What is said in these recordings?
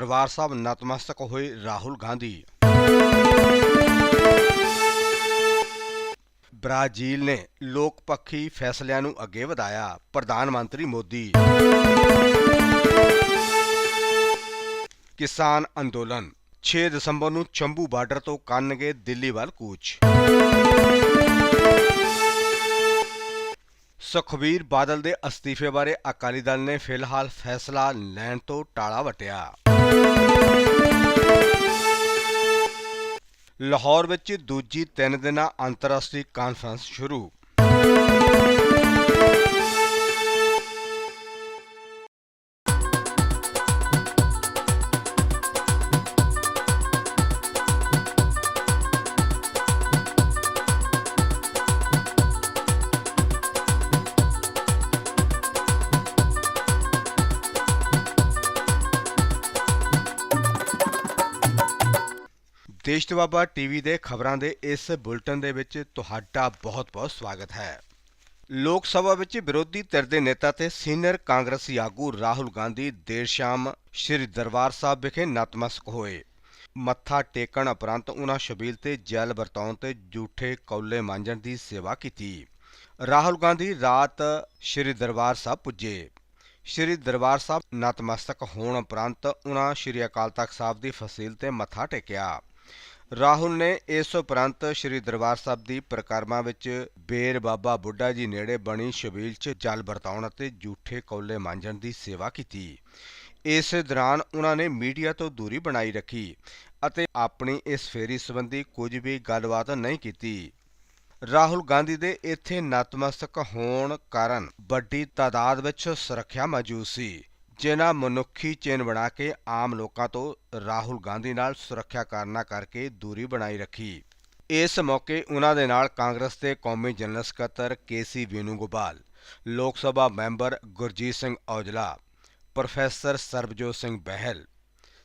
ਦਰਬਾਰ ਸਾਹਿਬ ਨਤਮਸਤਕ ਹੋਏ ਰਾਹੁਲ ਗਾਂਧੀ। ਬ੍ਰਾਜ਼ੀਲ ਨੇ ਲੋਕ ਪੱਖੀ ਫੈਸਲਿਆਂ ਨੂੰ ਅੱਗੇ ਵਧਾਇਆ, ਪ੍ਰਧਾਨ ਮੰਤਰੀ ਮੋਦੀ। ਕਿਸਾਨ ਅੰਦੋਲਨ 6 ਦਸੰਬਰ ਨੂੰ ਚੰਬੂ ਬਾਰਡਰ ਤੋਂ ਕਰਨਗੇ ਦਿੱਲੀ ਵੱਲ ਕੂਚ। ਸੁਖਬੀਰ ਬਾਦਲ ਦੇ ਅਸਤੀਫੇ ਬਾਰੇ ਅਕਾਲੀ ਦਲ ਨੇ ਫਿਲਹਾਲ ਫੈਸਲਾ ਲੈਣ ਤੋਂ ਟਾਲਾ ਵਟਿਆ। ਲਾਹੌਰ ਵਿੱਚ ਦੂਜੀ ਤਿੰਨ ਦਿਨਾਂ ਅੰਤਰਰਾਸ਼ਟਰੀ ਕਾਨਫਰੰਸ ਸ਼ੁਰੂ। ਦੇਸ਼ ਦਵਾਬਾ ਟੀਵੀ ਦੇ ਖਬਰਾਂ ਦੇ ਇਸ ਬੁਲਟਨ ਦੇ ਵਿੱਚ ਤੁਹਾਡਾ ਬਹੁਤ-ਬਹੁਤ ਸਵਾਗਤ ਹੈ। ਲੋਕ ਸਭਾ ਵਿੱਚ ਵਿਰੋਧੀ ਧਿਰ ਦੇ ਨੇਤਾ ਤੇ ਸੀਨੀਅਰ ਕਾਂਗਰਸੀ ਆਗੂ ਰਾਹੁਲ ਗਾਂਧੀ ਦੇਰ ਸ਼ਾਮ ਸ੍ਰੀ ਦਰਬਾਰ ਸਾਹਿਬ ਵਿਖੇ ਨਤਮਸਤਕ ਹੋਏ। ਮੱਥਾ ਟੇਕਣ ਉਪਰੰਤ ਉਹਨਾਂ ਸ਼ਬੀਲ ਤੇ ਜੈਲ ਵਰਤਾਉਣ ਤੇ ਝੂਠੇ ਕੌਲੇ ਮਾਂਜਣ ਦੀ ਸੇਵਾ ਕੀਤੀ। ਰਾਹੁਲ ਗਾਂਧੀ ਰਾਤ ਸ੍ਰੀ ਦਰਬਾਰ ਸਾਹਿਬ ਪੁੱਜੇ। ਸ੍ਰੀ ਦਰਬਾਰ ਸਾਹਿਬ ਨਤਮਸਤਕ ਹੋਣ ਉਪਰੰਤ ਉਹਨਾਂ ਸ੍ਰੀ ਅਕਾਲ ਤਖਤ ਸਾਹਿਬ ਦੀ ਫਸੀਲ ਤੇ ਮੱਥਾ ਟੇਕਿਆ। ਰਾਹੁਲ ਨੇ ਇਸ ਉਪਰੰਤ ਸ੍ਰੀ ਦਰਬਾਰ ਸਾਹਿਬ ਦੀ ਪ੍ਰਕਰਮਾ ਵਿੱਚ ਬੇਰ ਬਾਬਾ ਬੁੱਢਾ ਜੀ ਨੇੜੇ ਬਣੀ ਸ਼ਬੀਲ 'ਚ ਜਲ ਵਰਤਾਉਣ ਅਤੇ ਝੂਠੇ ਕੌਲੇ ਮਾਂਜਣ ਦੀ ਸੇਵਾ ਕੀਤੀ। ਇਸ ਦੌਰਾਨ ਉਹਨਾਂ ਨੇ ਮੀਡੀਆ ਤੋਂ ਦੂਰੀ ਬਣਾਈ ਰੱਖੀ ਅਤੇ ਆਪਣੀ ਇਸ ਫੇਰੀ ਸੰਬੰਧੀ ਕੁਝ ਵੀ ਗੱਲਬਾਤ ਨਹੀਂ ਕੀਤੀ। ਰਾਹੁਲ ਗਾਂਧੀ ਦੇ ਇੱਥੇ ਨਤਮਸਤਕ ਹੋਣ ਕਾਰਨ ਵੱਡੀ ਤਾਦਾਦ ਵਿੱਚ ਸੁਰੱਖਿਆ ਮੌਜੂਦ ਸੀ। ਜਿਨ੍ਹਾਂ ਮਨੁੱਖੀ ਚੇਨ ਬਣਾ ਕੇ ਆਮ ਲੋਕਾਂ ਤੋਂ ਰਾਹੁਲ ਗਾਂਧੀ ਨਾਲ ਸੁਰੱਖਿਆ ਕਾਰਨਾਂ ਕਰਕੇ ਦੂਰੀ ਬਣਾਈ ਰੱਖੀ। ਇਸ ਮੌਕੇ ਉਹਨਾਂ ਦੇ ਨਾਲ ਕਾਂਗਰਸ ਦੇ ਕੌਮੀ ਜਨਰਲ ਸਕੱਤਰ K C Venugopal, Lok Sabha member Gurjeet Singh Aujla, professor Sarabjot Singh Bahl,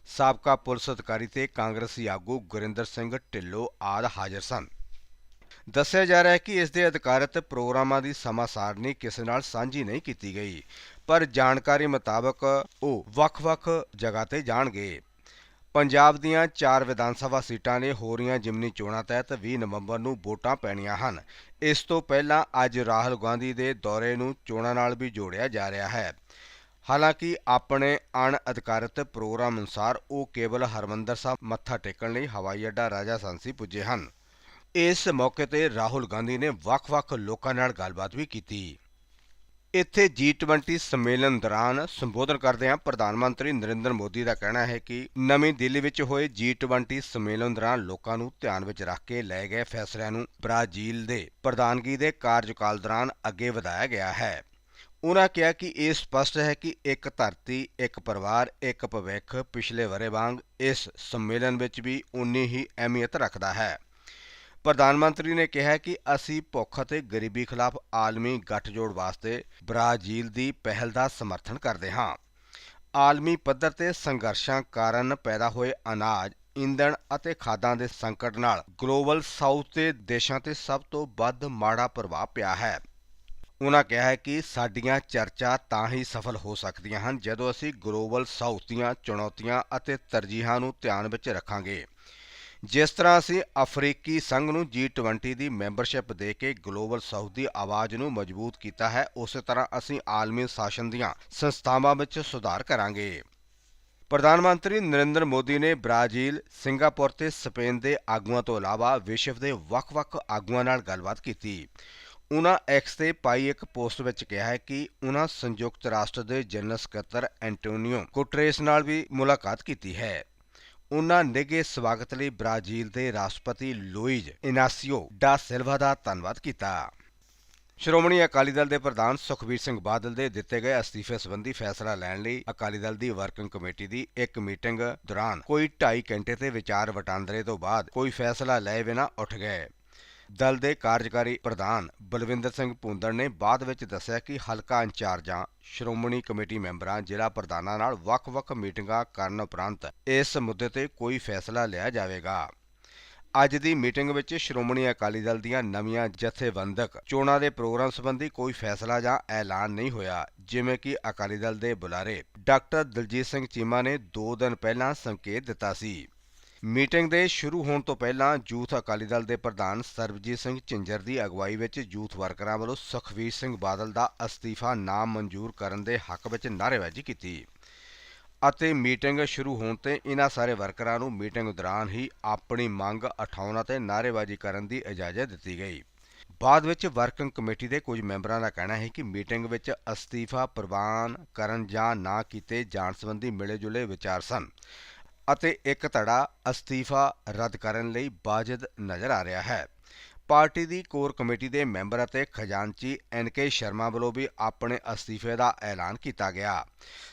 ਸਾਬਕਾ ਪੁਲਿਸ ਅਧਿਕਾਰੀ ਤੇ ਕਾਂਗਰਸੀ ਆਗੂ ਗੁਰਿੰਦਰ ਸਿੰਘ ਢਿੱਲੋਂ ਆਦਿ ਹਾਜ਼ਰ ਸਨ। ਦੱਸਿਆ ਜਾ ਰਿਹਾ ਹੈ ਕਿ ਇਸ ਦੇ ਅਧਿਕਾਰਤ ਪ੍ਰੋਗਰਾਮਾਂ ਦੀ ਸਮਾਂ ਸਾਰਣੀ ਕਿਸੇ ਨਾਲ ਸਾਂਝੀ ਨਹੀਂ ਕੀਤੀ ਗਈ। ਪਰ ਜਾਣਕਾਰੀ ਮੁਤਾਬਕ ਉਹ ਵੱਖ-ਵੱਖ ਜਗ੍ਹਾ ਤੇ ਜਾਣਗੇ। ਪੰਜਾਬ ਦੀਆਂ ਚਾਰ ਵਿਧਾਨ ਸਭਾ ਸੀਟਾਂ ਨੇ ਹੋ ਰਹੀਆਂ ਜਿਮਨੀ ਚੋਣਾਂ ਤਹਿਤ 20 ਨਵੰਬਰ ਨੂੰ ਵੋਟਾਂ ਪੈਣੀਆਂ ਹਨ। ਇਸ ਤੋਂ ਪਹਿਲਾਂ ਅੱਜ ਰਾਹੁਲ ਗਾਂਧੀ ਦੇ ਦੌਰੇ ਨੂੰ ਚੋਣਾਂ ਨਾਲ ਵੀ ਜੋੜਿਆ ਜਾ ਰਿਹਾ ਹੈ। ਹਾਲਾਂਕਿ ਆਪਣੇ ਅਣ ਅਧਿਕਾਰਤ ਪ੍ਰੋਗਰਾਮ ਅਨੁਸਾਰ ਉਹ ਕੇਵਲ ਹਰਮੰਦਰ ਸਾਹਿਬ ਮੱਥਾ ਟੇਕਣ ਲਈ ਹਵਾਈ ਅੱਡਾ ਰਾਜਾ ਸਾਂਸੀ ਪੁੱਜੇ ਹਨ। ਇਸ ਮੌਕੇ ਤੇ ਰਾਹੁਲ ਗਾਂਧੀ ਨੇ ਵੱਖ-ਵੱਖ ਲੋਕਾਂ ਨਾਲ ਗੱਲਬਾਤ ਵੀ ਕੀਤੀ। ਇੱਥੇ G20 ਸੰਮੇਲਨ ਦੌਰਾਨ ਸੰਬੋਧਨ ਕਰਦਿਆਂ ਪ੍ਰਧਾਨ ਮੰਤਰੀ ਨਰਿੰਦਰ ਮੋਦੀ ਦਾ ਕਹਿਣਾ ਹੈ ਕਿ ਨਵੀਂ ਦਿੱਲੀ ਵਿੱਚ ਹੋਏ G20 ਸੰਮੇਲਨ ਦੌਰਾਨ ਲੋਕਾਂ ਨੂੰ ਧਿਆਨ ਵਿੱਚ ਰੱਖ ਕੇ ਲਏ ਗਏ ਫੈਸਲਿਆਂ ਨੂੰ ਬ੍ਰਾਜ਼ੀਲ ਦੇ ਪ੍ਰਧਾਨਗੀ ਦੇ ਕਾਰਜਕਾਲ ਦੌਰਾਨ ਅੱਗੇ ਵਧਾਇਆ ਗਿਆ ਹੈ। ਉਨ੍ਹਾਂ ਕਿਹਾ ਕਿ ਇਹ ਸਪਸ਼ਟ ਹੈ ਕਿ ਇੱਕ ਧਰਤੀ, ਇੱਕ ਪਰਿਵਾਰ, ਇੱਕ ਭਵਿੱਖ ਪਿਛਲੇ ਵਰੇ ਵਾਂਗ ਇਸ ਸੰਮੇਲਨ ਵਿੱਚ ਵੀ ਉਨੀ ਹੀ ਅਹਿਮੀਅਤ ਰੱਖਦਾ ਹੈ। ਪ੍ਰਧਾਨ ਮੰਤਰੀ ਨੇ ਕਿਹਾ ਕਿ ਅਸੀਂ ਭੁੱਖ ਅਤੇ ਗਰੀਬੀ ਖਿਲਾਫ ਆਲਮੀ ਗੱਠਜੋੜ ਵਾਸਤੇ ਬ੍ਰਾਜ਼ੀਲ ਦੀ ਪਹਿਲ ਦਾ ਸਮਰਥਨ ਕਰਦੇ ਹਾਂ। ਆਲਮੀ ਪੱਧਰ ਤੇ ਸੰਘਰਸ਼ਾਂ ਕਾਰਨ ਪੈਦਾ ਹੋਏ ਅਨਾਜ ਇੰਧਣ ਅਤੇ ਖਾਦਾਂ ਦੇ ਸੰਕਟ ਨਾਲ ਗਲੋਬਲ ਸਾਊਥ ਦੇ ਦੇਸ਼ਾਂ ਤੇ ਸਭ ਤੋਂ ਵੱਧ ਮਾੜਾ ਪ੍ਰਭਾਵ ਪਿਆ ਹੈ। ਉਹਨਾਂ ਕਿਹਾ ਹੈ ਕਿ ਸਾਡੀਆਂ ਚਰਚਾ ਤਾਂ ਹੀ ਸਫਲ ਹੋ ਸਕਦੀਆਂ ਹਨ ਜਦੋਂ ਅਸੀਂ ਗਲੋਬਲ ਸਾਊਥ ਦੀਆਂ ਚੁਣੌਤੀਆਂ ਅਤੇ ਤਰਜੀਹਾਂ ਨੂੰ ਧਿਆਨ ਵਿੱਚ ਰੱਖਾਂਗੇ। ਜਿਸ ਤਰ੍ਹਾਂ ਅਸੀਂ ਅਫਰੀਕੀ ਸੰਘ ਨੂੰ G20 ਦੀ ਮੈਂਬਰਸ਼ਿਪ ਦੇ ਕੇ ਗਲੋਬਲ ਸਾਊਥ ਦੀ ਆਵਾਜ਼ ਨੂੰ ਮਜ਼ਬੂਤ ਕੀਤਾ ਹੈ, ਉਸੇ ਤਰ੍ਹਾਂ ਅਸੀਂ ਆਲਮੀ ਸ਼ਾਸਨ ਦੀਆਂ ਸੰਸਥਾਵਾਂ ਵਿੱਚ ਸੁਧਾਰ ਕਰਾਂਗੇ। ਪ੍ਰਧਾਨ ਮੰਤਰੀ ਨਰਿੰਦਰ ਮੋਦੀ ਨੇ ਬ੍ਰਾਜ਼ੀਲ, ਸਿੰਗਾਪੁਰ ਤੇ ਸਪੇਨ ਦੇ ਆਗੂਆਂ ਤੋਂ ਇਲਾਵਾ ਵਿਸ਼ਵ ਦੇ ਵੱਖ-ਵੱਖ ਆਗੂਆਂ ਨਾਲ ਗੱਲਬਾਤ ਕੀਤੀ। ਉਹਨਾਂ ਐਕਸ ਤੇ ਪਾਈ ਇੱਕ ਪੋਸਟ ਵਿੱਚ ਕਿਹਾ ਹੈ ਕਿ ਉਨ੍ਹਾਂ ਸੰਯੁਕਤ ਰਾਸ਼ਟਰ ਦੇ ਜਨਰਲ ਸਕੱਤਰ ਐਂਟੋਨੀਓ ਕੁਟਰੇਸ ਨਾਲ ਵੀ ਮੁਲਾਕਾਤ ਕੀਤੀ ਹੈ। ਉਨ੍ਹਾਂ ਨਿੱਘੇ ਸਵਾਗਤ ਲਈ ਬ੍ਰਾਜ਼ੀਲ ਦੇ ਰਾਸ਼ਟਰਪਤੀ ਲੂਈਜ਼ ਇਨਾਸੀਓ ਡਾ ਸਿਲਵਾ ਦਾ ਧੰਨਵਾਦ ਕੀਤਾ। ਸ਼੍ਰੋਮਣੀ ਅਕਾਲੀ ਦਲ ਦੇ ਪ੍ਰਧਾਨ ਸੁਖਬੀਰ ਸਿੰਘ ਬਾਦਲ ਦੇ ਦਿੱਤੇ ਗਏ ਅਸਤੀਫੇ ਸੰਬੰਧੀ ਫੈਸਲਾ ਲੈਣ ਲਈ ਅਕਾਲੀ ਦਲ ਦੀ ਵਰਕਿੰਗ ਕਮੇਟੀ ਦੀ ਇੱਕ ਮੀਟਿੰਗ ਦੌਰਾਨ ਕੋਈ 2.5 ਘੰਟੇ ਤੇ ਵਿਚਾਰ ਵਟਾਂਦਰੇ ਤੋਂ ਬਾਅਦ ਕੋਈ ਫੈਸਲਾ ਲਏ ਬਿਨਾਂ ਉੱਠ ਗਏ। ਦਲ ਦੇ ਕਾਰਜਕਾਰੀ ਪ੍ਰਧਾਨ ਬਲਵਿੰਦਰ ਸਿੰਘ ਭੁੰਦੜ ਨੇ ਬਾਅਦ ਵਿੱਚ ਦੱਸਿਆ ਕਿ ਹਲਕਾ ਇੰਚਾਰਜਾਂ ਸ਼੍ਰੋਮਣੀ ਕਮੇਟੀ ਮੈਂਬਰਾਂ ਜ਼ਿਲ੍ਹਾ ਪ੍ਰਧਾਨਾਂ ਨਾਲ ਵੱਖ-ਵੱਖ ਮੀਟਿੰਗਾਂ ਕਰਨ ਉਪਰੰਤ ਇਸ ਮੁੱਦੇ ਤੇ ਕੋਈ ਫੈਸਲਾ ਲਿਆ ਜਾਵੇਗਾ। ਅੱਜ ਦੀ ਮੀਟਿੰਗ ਵਿੱਚ ਸ਼੍ਰੋਮਣੀ ਅਕਾਲੀ ਦਲ ਦੀਆਂ ਨਵੀਆਂ ਜਥੇਬੰਦਕ ਚੋਣਾਂ ਦੇ ਪ੍ਰੋਗਰਾਮ ਸੰਬੰਧੀ ਕੋਈ ਫੈਸਲਾ ਜਾਂ ਐਲਾਨ ਨਹੀਂ ਹੋਇਆ, ਜਿਵੇਂ ਕਿ ਅਕਾਲੀ ਦਲ ਦੇ ਬੁਲਾਰੇ ਡਾਕਟਰ ਦਲਜੀਤ ਸਿੰਘ ਚੀਮਾ ਨੇ 2 ਦਿਨ ਪਹਿਲਾਂ ਸੰਕੇਤ ਦਿੱਤਾ ਸੀ। ਮੀਟਿੰਗ ਦੇ ਸ਼ੁਰੂ ਹੋਣ ਤੋਂ ਪਹਿਲਾਂ ਯੂਥ ਅਕਾਲੀ ਦਲ ਦੇ ਪ੍ਰਧਾਨ ਸਰਬਜੀਤ ਸਿੰਘ ਝਿੰਜਰ ਦੀ ਅਗਵਾਈ ਵਿੱਚ ਯੂਥ ਵਰਕਰਾਂ ਵੱਲੋਂ ਸੁਖਵੀਰ ਸਿੰਘ ਬਾਦਲ ਦਾ ਅਸਤੀਫਾ ਨਾ ਮਨਜ਼ੂਰ ਕਰਨ ਦੇ ਹੱਕ ਵਿੱਚ ਨਾਅਰੇਬਾਜ਼ੀ ਕੀਤੀ। ਅਤੇ ਮੀਟਿੰਗ ਸ਼ੁਰੂ ਹੋਣ ਤੇ ਇਹਨਾਂ ਸਾਰੇ ਵਰਕਰਾਂ ਨੂੰ ਮੀਟਿੰਗ ਦੌਰਾਨ ਹੀ ਆਪਣੀ ਮੰਗ ਉਠਾਉਣ ਅਤੇ ਨਾਅਰੇਬਾਜ਼ੀ ਕਰਨ ਦੀ ਇਜਾਜ਼ਤ ਦਿੱਤੀ ਗਈ। ਬਾਅਦ ਵਿੱਚ ਵਰਕਿੰਗ ਕਮੇਟੀ ਦੇ ਕੁਝ ਮੈਂਬਰਾਂ ਦਾ ਕਹਿਣਾ ਹੈ ਕਿ ਮੀਟਿੰਗ ਵਿੱਚ ਅਸਤੀਫਾ ਪ੍ਰਵਾਨ ਕਰਨ ਜਾਂ ਨਾ ਕੀਤੇ ਜਾਣ ਸੰਬੰਧੀ ਮਿਲੇ-ਜੁਲੇ ਵਿਚਾਰ ਸਨ। ਅਤੇ ਇੱਕ ਧੜਾ ਅਸਤੀਫਾ ਰੱਦ ਕਰਨ ਲਈ ਬਾਜਦ ਨਜ਼ਰ ਆ ਰਿਹਾ ਹੈ। ਪਾਰਟੀ ਦੀ ਕੋਰ ਕਮੇਟੀ ਦੇ ਮੈਂਬਰ ਅਤੇ ਖਜ਼ਾਨਚੀ ਐਨ ਕੇ ਸ਼ਰਮਾ ਵੱਲੋਂ ਵੀ ਆਪਣੇ ਅਸਤੀਫੇ ਦਾ ਐਲਾਨ ਕੀਤਾ ਗਿਆ।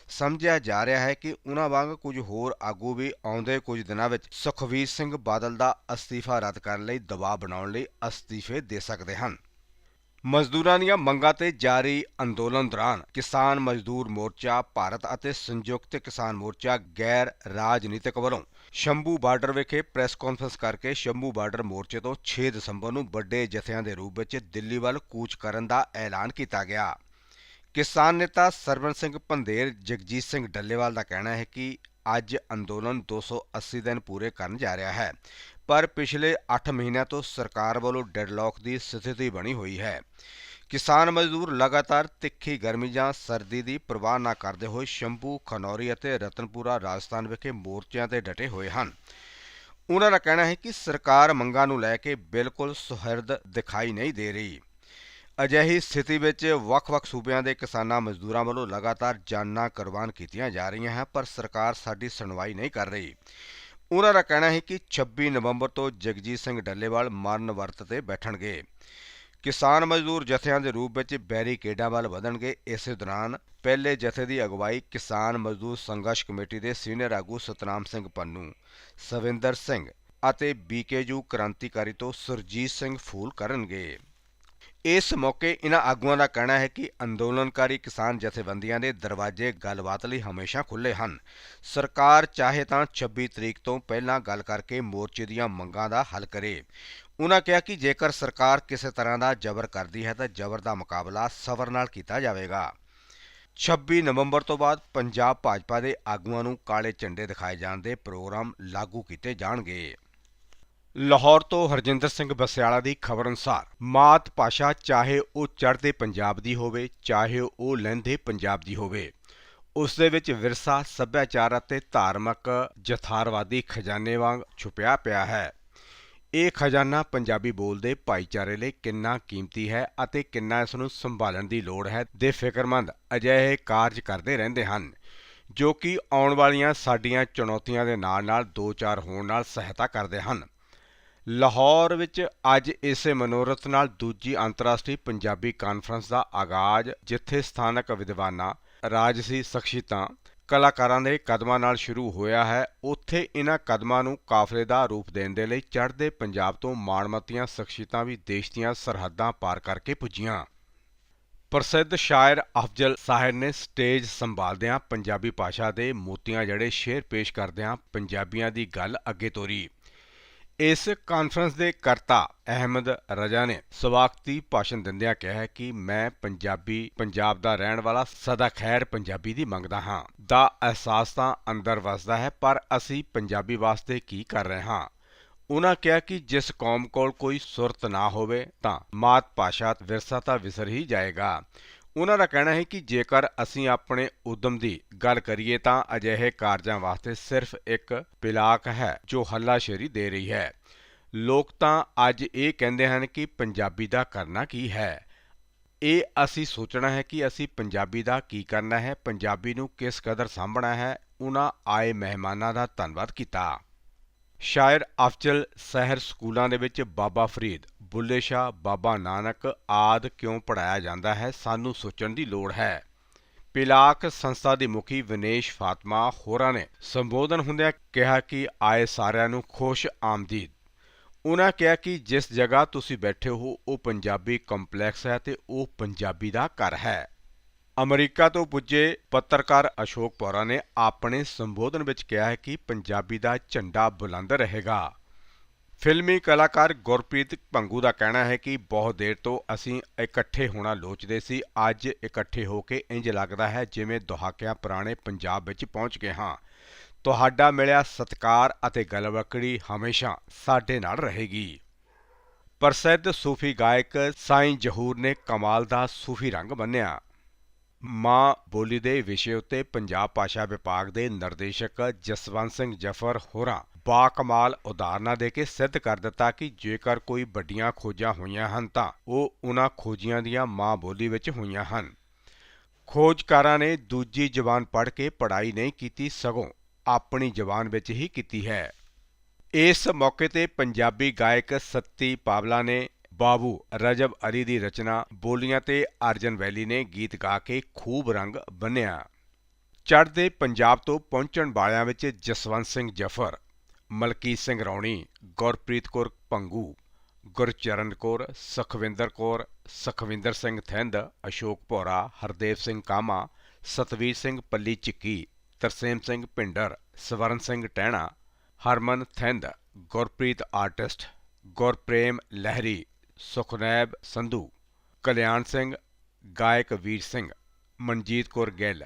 ਸਮਝਿਆ ਜਾ ਰਿਹਾ ਹੈ ਕਿ ਉਹਨਾਂ ਵਾਂਗ ਕੁਝ ਹੋਰ ਆਗੂ ਵੀ ਆਉਂਦੇ ਕੁਝ ਦਿਨਾਂ ਵਿੱਚ ਸੁਖਵੀਰ ਸਿੰਘ ਬਾਦਲ ਦਾ ਅਸਤੀਫਾ ਰੱਦ ਕਰਨ ਲਈ ਦਬਾਅ ਬਣਾਉਣ ਲਈ ਅਸਤੀਫੇ ਦੇ ਸਕਦੇ ਹਨ। ਮਜ਼ਦੂਰਾਂ ਦੀਆਂ ਮੰਗਾਂ ਤੇ ਜਾਰੀ ਅੰਦੋਲਨ ਦੌਰਾਨ ਕਿਸਾਨ ਮਜ਼ਦੂਰ ਮੋਰਚਾ, ਭਾਰਤ ਅਤੇ ਸੰਯੁਕਤ ਕਿਸਾਨ ਮੋਰਚਾ ਗੈਰ ਰਾਜਨੀਤਿਕ ਵੱਲੋਂ ਸ਼ੰਭੂ ਬਾਰਡਰ ਵਿਖੇ ਪ੍ਰੈਸ ਕਾਨਫਰੰਸ ਕਰਕੇ ਸ਼ੰਭੂ ਬਾਰਡਰ ਮੋਰਚੇ ਤੋਂ 6 ਦਸੰਬਰ ਨੂੰ ਵੱਡੇ ਜਥਿਆਂ ਦੇ ਰੂਪ ਵਿੱਚ ਦਿੱਲੀ ਵੱਲ ਕੂਚ ਕਰਨ ਦਾ ਐਲਾਨ ਕੀਤਾ ਗਿਆ। ਕਿਸਾਨ ਨੇਤਾ ਸਰਵਨ ਸਿੰਘ ਪੰਧੇਰ ਜਗਜੀਤ ਸਿੰਘ ਡੱਲੇਵਾਲ ਦਾ ਕਹਿਣਾ ਹੈ ਕਿ ਅੱਜ ਅੰਦੋਲਨ 280 ਦਿਨ ਪੂਰੇ ਕਰਨ ਜਾ ਰਿਹਾ ਹੈ। ਪਰ ਪਿਛਲੇ 8 ਮਹੀਨਿਆਂ ਤੋਂ ਸਰਕਾਰ ਵੱਲੋਂ ਡੈਡਲੌਕ ਦੀ ਸਥਿਤੀ ਬਣੀ ਹੋਈ ਹੈ। ਕਿਸਾਨ ਮਜ਼ਦੂਰ ਲਗਾਤਾਰ ਤਿੱਖੀ ਗਰਮੀ ਜਾਂ ਸਰਦੀ ਦੀ ਪਰਵਾਹ ਨਾ ਕਰਦੇ ਹੋਏ ਸ਼ੰਭੂ, ਖਨੌਰੀ ਅਤੇ ਰਤਨਪੁਰਾ ਰਾਜਸਥਾਨ ਵਿਖੇ ਮੋਰਚਿਆਂ ਤੇ ਡਟੇ ਹੋਏ ਹਨ। ਉਹਨਾਂ ਦਾ ਕਹਿਣਾ ਹੈ ਕਿ ਸਰਕਾਰ ਮੰਗਾਂ ਨੂੰ ਲੈ ਕੇ ਬਿਲਕੁਲ ਸੁਹਿਰਦ ਦਿਖਾਈ ਨਹੀਂ ਦੇ ਰਹੀ। ਅਜਿਹੀ ਸਥਿਤੀ ਵਿੱਚ ਵੱਖ-ਵੱਖ ਸੂਬਿਆਂ ਦੇ ਕਿਸਾਨਾਂ ਮਜ਼ਦੂਰਾਂ ਵੱਲੋਂ ਲਗਾਤਾਰ ਜਾਨਾਂ ਕੁਰਬਾਨ ਕੀਤੀਆਂ ਜਾ ਰਹੀਆਂ ਹਨ, ਪਰ ਸਰਕਾਰ ਸਾਡੀ ਸੁਣਵਾਈ ਨਹੀਂ ਕਰ ਰਹੀ। ਉਹਨਾਂ ਦਾ ਕਹਿਣਾ ਹੈ ਕਿ 26 ਨਵੰਬਰ ਤੋਂ ਜਗਜੀਤ ਸਿੰਘ ਡੱਲੇਵਾਲ ਮਰਨ ਵਰਤ ਤੇ ਬੈਠਣਗੇ। ਕਿਸਾਨ ਮਜ਼ਦੂਰ ਜਥਿਆਂ ਦੇ ਰੂਪ ਵਿੱਚ ਬੈਰੀਕੇਡਾਂ ਵੱਲ ਵਧਣਗੇ। ਇਸੇ ਦੌਰਾਨ ਪਹਿਲੇ ਜਥੇ ਦੀ ਅਗਵਾਈ ਕਿਸਾਨ ਮਜ਼ਦੂਰ ਸੰਘਰਸ਼ ਕਮੇਟੀ ਦੇ ਸੀਨੀਅਰ ਆਗੂ ਸਤਨਾਮ ਸਿੰਘ ਪੰਨੂ, ਸਵਿੰਦਰ ਸਿੰਘ ਅਤੇ ਬੀਕੇਯੂ ਕ੍ਰਾਂਤੀਕਾਰੀ ਤੋਂ ਸੁਰਜੀਤ ਸਿੰਘ ਫੂਲ ਕਰਨਗੇ। ਇਸ ਮੌਕੇ ਇਨ੍ਹਾਂ ਆਗੂਆਂ ਦਾ ਕਹਿਣਾ ਹੈ ਕਿ ਅੰਦੋਲਨਕਾਰੀ ਕਿਸਾਨ ਜਥੇਬੰਦੀਆਂ ਦੇ ਦਰਵਾਜ਼ੇ ਗੱਲਬਾਤ ਲਈ ਹਮੇਸ਼ਾ ਖੁੱਲ੍ਹੇ ਹਨ। ਸਰਕਾਰ ਚਾਹੇ ਤਾਂ 26 ਤਰੀਕ ਤੋਂ ਪਹਿਲਾਂ ਗੱਲ ਕਰਕੇ ਮੋਰਚੇ ਦੀਆਂ ਮੰਗਾਂ ਦਾ ਹੱਲ ਕਰੇ। ਉਨ੍ਹਾਂ ਕਿਹਾ ਕਿ ਜੇਕਰ ਸਰਕਾਰ ਕਿਸੇ ਤਰ੍ਹਾਂ ਦਾ ਜ਼ਬਰ ਕਰਦੀ ਹੈ ਤਾਂ ਜ਼ਬਰ ਦਾ ਮੁਕਾਬਲਾ ਸਬਰ ਨਾਲ ਕੀਤਾ ਜਾਵੇਗਾ। 26 ਨਵੰਬਰ ਤੋਂ ਬਾਅਦ ਪੰਜਾਬ ਭਾਜਪਾ ਦੇ ਆਗੂਆਂ ਨੂੰ ਕਾਲੇ ਝੰਡੇ ਦਿਖਾਏ ਜਾਣ ਦੇ ਪ੍ਰੋਗਰਾਮ ਲਾਗੂ ਕੀਤੇ ਜਾਣਗੇ। ਲਾਹੌਰ ਤੋਂ ਹਰਜਿੰਦਰ ਸਿੰਘ ਬਸਿਆਲਾ ਦੀ ਖਬਰ ਅਨੁਸਾਰ, ਮਾਤ ਭਾਸ਼ਾ ਚਾਹੇ ਉਹ ਚੜ੍ਹਦੇ ਪੰਜਾਬ ਦੀ ਹੋਵੇ, ਚਾਹੇ ਉਹ ਲਹਿੰਦੇ ਪੰਜਾਬ ਦੀ ਹੋਵੇ। ਉਸ ਦੇ ਵਿੱਚ ਵਿਰਸਾ, ਸੱਭਿਆਚਾਰ ਅਤੇ ਧਾਰਮਿਕ ਜਥਾਰਵਾਦੀ ਖਜ਼ਾਨੇ ਵਾਂਗ ਛੁਪਿਆ ਪਿਆ ਹੈ। ਇਹ ਖਜ਼ਾਨਾ ਪੰਜਾਬੀ ਬੋਲਦੇ ਭਾਈਚਾਰੇ ਲਈ ਕਿੰਨਾ ਕੀਮਤੀ ਹੈ ਅਤੇ ਕਿੰਨਾ ਇਸ ਨੂੰ ਸੰਭਾਲਣ ਦੀ ਲੋੜ ਹੈ ਦੇ ਫਿਕਰਮੰਦ ਅਜਿਹੇ ਕਾਰਜ ਕਰਦੇ ਰਹਿੰਦੇ ਹਨ, ਜੋ ਕਿ ਆਉਣ ਵਾਲੀਆਂ ਸਾਡੀਆਂ ਚੁਣੌਤੀਆਂ ਦੇ ਨਾਲ-ਨਾਲ ਦੋ ਚਾਰ ਹੋਣ ਨਾਲ ਸਹਾਇਤਾ ਕਰਦੇ ਹਨ। ਲਾਹੌਰ ਵਿੱਚ ਅੱਜ ਇਸੇ ਮਨੋਰਥ ਨਾਲ ਦੂਜੀ ਅੰਤਰਰਾਸ਼ਟਰੀ ਪੰਜਾਬੀ ਕਾਨਫਰੰਸ ਦਾ ਆਗਾਜ਼, ਜਿੱਥੇ ਸਥਾਨਕ ਵਿਦਵਾਨਾਂ, ਰਾਜਸੀ ਸ਼ਖਸੀਅਤਾਂ ਕਲਾਕਾਰਾਂ ਦੇ ਕਦਮਾਂ ਨਾਲ ਸ਼ੁਰੂ ਹੋਇਆ ਹੈ। ਉੱਥੇ ਇਹਨਾਂ ਕਦਮਾਂ ਨੂੰ ਕਾਫਲੇ ਦਾ ਰੂਪ ਦੇਣ ਦੇ ਲਈ ਚੜ੍ਹਦੇ ਪੰਜਾਬ ਤੋਂ ਮਾਣਮੱਤੀਆਂ ਸ਼ਖਸੀਅਤਾਂ ਵੀ ਦੇਸ਼ ਦੀਆਂ ਸਰਹੱਦਾਂ ਪਾਰ ਕਰਕੇ ਪੁੱਜੀਆਂ। ਪ੍ਰਸਿੱਧ ਸ਼ਾਇਰ ਅਫਜ਼ਲ ਸਾਹਿਰ ਨੇ ਸਟੇਜ ਸੰਭਾਲਦਿਆਂ ਪੰਜਾਬੀ ਭਾਸ਼ਾ ਦੇ ਮੋਤੀਆਂ ਜੜੇ ਸ਼ੇਰ ਪੇਸ਼ ਕਰਦਿਆਂ ਪੰਜਾਬੀਆਂ ਦੀ ਗੱਲ ਅੱਗੇ ਤੋਰੀ। ਇਸ ਕਾਨਫਰੰਸ ਦੇ ਕਰਤਾ ਅਹਿਮਦ ਰਜ਼ਾ ਨੇ ਸਵਾਗਤੀ ਭਾਸ਼ਣ ਦਿੰਦਿਆਂ ਕਿਹਾ ਕਿ ਮੈਂ ਪੰਜਾਬੀ, ਪੰਜਾਬ ਦਾ ਰਹਿਣ ਵਾਲਾ ਸਦਾ ਖੈਰ ਪੰਜਾਬੀ ਦੀ ਮੰਗਦਾ ਹਾਂ। ਦਾ ਅਹਿਸਾਸ ਤਾਂ ਅੰਦਰ ਵਸਦਾ ਹੈ, ਪਰ ਅਸੀਂ ਪੰਜਾਬੀ ਵਾਸਤੇ ਕੀ ਕਰ ਰਹੇ ਹਾਂ? ਉਹਨਾਂ ਕਿਹਾ ਕਿ ਜਿਸ ਕੌਮ ਕੋਲ ਕੋਈ ਸੁਰਤ ਨਾ ਹੋਵੇ ਤਾਂ ਮਾਤ ਭਾਸ਼ਾ ਵਿਰਸਾ ਤਾਂ ਵਿਸਰ ਹੀ ਜਾਏਗਾ। ਉਹਨਾਂ ਦਾ ਕਹਿਣਾ ਹੈ ਕਿ ਜੇਕਰ ਅਸੀਂ ਆਪਣੇ ਉਦਮ ਦੀ ਗੱਲ ਕਰੀਏ ਤਾਂ ਅਜਿਹੇ ਕਾਰਜਾਂ ਵਾਸਤੇ ਸਿਰਫ ਇੱਕ ਪਿਲਾਕ ਹੈ ਜੋ ਹੱਲਾਸ਼ੇਰੀ ਦੇ ਰਹੀ ਹੈ। ਲੋਕ ਤਾਂ ਅੱਜ ਇਹ ਕਹਿੰਦੇ ਹਨ ਕਿ ਪੰਜਾਬੀ ਦਾ ਕਰਨਾ ਕੀ ਹੈ? ਇਹ ਅਸੀਂ ਸੋਚਣਾ ਹੈ ਕਿ ਅਸੀਂ ਪੰਜਾਬੀ ਦਾ ਕੀ ਕਰਨਾ ਹੈ, ਪੰਜਾਬੀ ਨੂੰ ਕਿਸ ਕਦਰ ਸਾਂਭਣਾ ਹੈ, ਉਹਨਾਂ ਆਏ ਮਹਿਮਾਨਾਂ ਦਾ ਧੰਨਵਾਦ ਕੀਤਾ। ਸ਼ਾਇਰ ਅਫਜ਼ਲ ਸਹਿਰ ਸਕੂਲਾਂ ਦੇ ਵਿੱਚ ਬਾਬਾ ਫਰੀਦ ਬੁੱਲੇ ਸ਼ਾਹ, ਬਾਬਾ ਨਾਨਕ ਆਦ ਕਿਉਂ ਪੜਾਇਆ ਜਾਂਦਾ ਹੈ, ਸਾਨੂੰ ਸੋਚਣ ਦੀ ਲੋੜ ਹੈ। ਪਿਲਾਕ ਸੰਸਥਾ ਦੇ ਮੁਖੀ ਵਿਨੇਸ਼ ਫਾਤਮਾ ਹੋਰਾਂ ਨੇ ਸੰਬੋਧਨ ਹੁੰਦਿਆਂ ਕਿਹਾ ਕਿ ਆਏ ਸਾਰਿਆਂ ਨੂੰ ਖੁਸ਼ ਆਮਦੀਦ। ਉਹਨਾਂ ਕਿਹਾ ਕਿ ਜਿਸ ਜਗ੍ਹਾ ਤੁਸੀਂ ਬੈਠੇ ਹੋ, ਉਹ ਪੰਜਾਬੀ ਕੰਪਲੈਕਸ ਹੈ ਤੇ ਉਹ ਪੰਜਾਬੀ ਦਾ ਘਰ ਹੈ। ਅਮਰੀਕਾ ਤੋਂ ਪੁੱਜੇ ਪੱਤਰਕਾਰ ਅਸ਼ੋਕ ਪੌਰਾ ਨੇ ਆਪਣੇ ਸੰਬੋਧਨ ਵਿੱਚ ਕਿਹਾ ਹੈ ਕਿ ਪੰਜਾਬੀ ਦਾ ਝੰਡਾ ਬੁਲੰਦ ਰਹੇਗਾ। ਫਿਲਮੀ ਕਲਾਕਾਰ ਗੁਰਪ੍ਰੀਤ ਭੰਗੂ ਦਾ ਕਹਿਣਾ ਹੈ ਕਿ ਬਹੁਤ ਦੇਰ ਤੋਂ ਅਸੀਂ ਇਕੱਠੇ ਹੋਣਾ ਲੋਚਦੇ ਸੀ। ਅੱਜ ਇਕੱਠੇ ਹੋ ਕੇ ਇੰਜ ਲੱਗਦਾ ਹੈ ਜਿਵੇਂ ਦਹਾਕਿਆਂ ਪੁਰਾਣੇ ਪੰਜਾਬ ਵਿੱਚ ਪਹੁੰਚ ਗਏ ਹਾਂ। ਤੁਹਾਡਾ ਮਿਲਿਆ ਸਤਿਕਾਰ ਅਤੇ ਗਲਵਕੜੀ ਹਮੇਸ਼ਾ ਸਾਡੇ ਨਾਲ ਰਹੇਗੀ। ਪ੍ਰਸਿੱਧ ਸੂਫੀ ਗਾਇਕ ਸਾਈਂ ਜਹੂਰ ਨੇ ਕਮਾਲ ਦਾ ਸੂਫੀ ਰੰਗ ਬੰਨਿਆ। ਮਾਂ ਬੋਲੀ ਦੇ ਵਿਸ਼ੇ ਉੱਤੇ ਪੰਜਾਬ ਭਾਸ਼ਾ ਵਿਭਾਗ ਦੇ ਨਿਰਦੇਸ਼ਕ ਜਸਵੰਤ ਸਿੰਘ ਜਫਰ ਹੋਰਾਂ ਬਾ ਕਮਾਲ ਉਦਾਹਰਨਾਂ ਦੇ ਕੇ ਸਿੱਧ ਕਰ ਦਿੱਤਾ ਕਿ ਜੇਕਰ ਕੋਈ ਵੱਡੀਆਂ ਖੋਜਾਂ ਹੋਈਆਂ ਹਨ ਤਾਂ ਉਹ ਉਹਨਾਂ ਖੋਜੀਆਂ ਦੀਆਂ ਮਾਂ ਬੋਲੀ ਵਿੱਚ ਹੋਈਆਂ ਹਨ। ਖੋਜਕਾਰਾਂ ਨੇ ਦੂਜੀ ਜ਼ਬਾਨ ਪੜ੍ਹ ਕੇ ਪੜ੍ਹਾਈ ਨਹੀਂ ਕੀਤੀ, ਸਗੋਂ ਆਪਣੀ ਜ਼ਬਾਨ ਵਿੱਚ ਹੀ ਕੀਤੀ ਹੈ। ਇਸ ਮੌਕੇ ਤੇ ਪੰਜਾਬੀ ਗਾਇਕ ਸੱਤੀ ਪਾਵਲਾ ਨੇ ਬਾਬੂ ਰਜਬ ਅਲੀ ਦੀ ਰਚਨਾ, ਬੋਲੀਆਂ ਤੇ ਅਰਜਨ ਵੈਲੀ ਨੇ ਗੀਤ ਗਾ ਕੇ ਖੂਬ ਰੰਗ ਬੰਨਿਆ। ਚੜ੍ਹਦੇ ਪੰਜਾਬ ਤੋਂ ਪਹੁੰਚਣ ਵਾਲਿਆਂ ਵਿੱਚ ਜਸਵੰਤ ਸਿੰਘ ਜਫਰ ਮਲਕੀਤ ਸਿੰਘ ਰੌਣੀ, ਗੁਰਪ੍ਰੀਤ ਕੌਰ ਪੰਗੂ, ਗੁਰਚਰਨ ਕੌਰ, ਸੁਖਵਿੰਦਰ ਕੌਰ, ਸੁਖਵਿੰਦਰ ਸਿੰਘ ਥਿੰਦ, ਅਸ਼ੋਕ ਭੋਰਾ, ਹਰਦੇਵ ਸਿੰਘ ਕਾਮਾ, ਸਤਵੀਰ ਸਿੰਘ ਪੱਲੀ ਚਿੱਕੀ, ਤਰਸੇਮ ਸਿੰਘ ਭਿੰਡਰ, ਸਵਰਨ ਸਿੰਘ ਟਹਿਣਾ ਹਰਮਨ ਥਿੰਦ, ਗੁਰਪ੍ਰੀਤ ਆਰਟਿਸਟ, ਗੁਰਪ੍ਰੇਮ ਲਹਿਰੀ, ਸੁਖਨੈਬ ਸੰਧੂ, ਕਲਿਆਣ ਸਿੰਘ, ਗਾਇਕ ਵੀਰ ਸਿੰਘ, ਮਨਜੀਤ ਕੌਰ ਗਿੱਲ,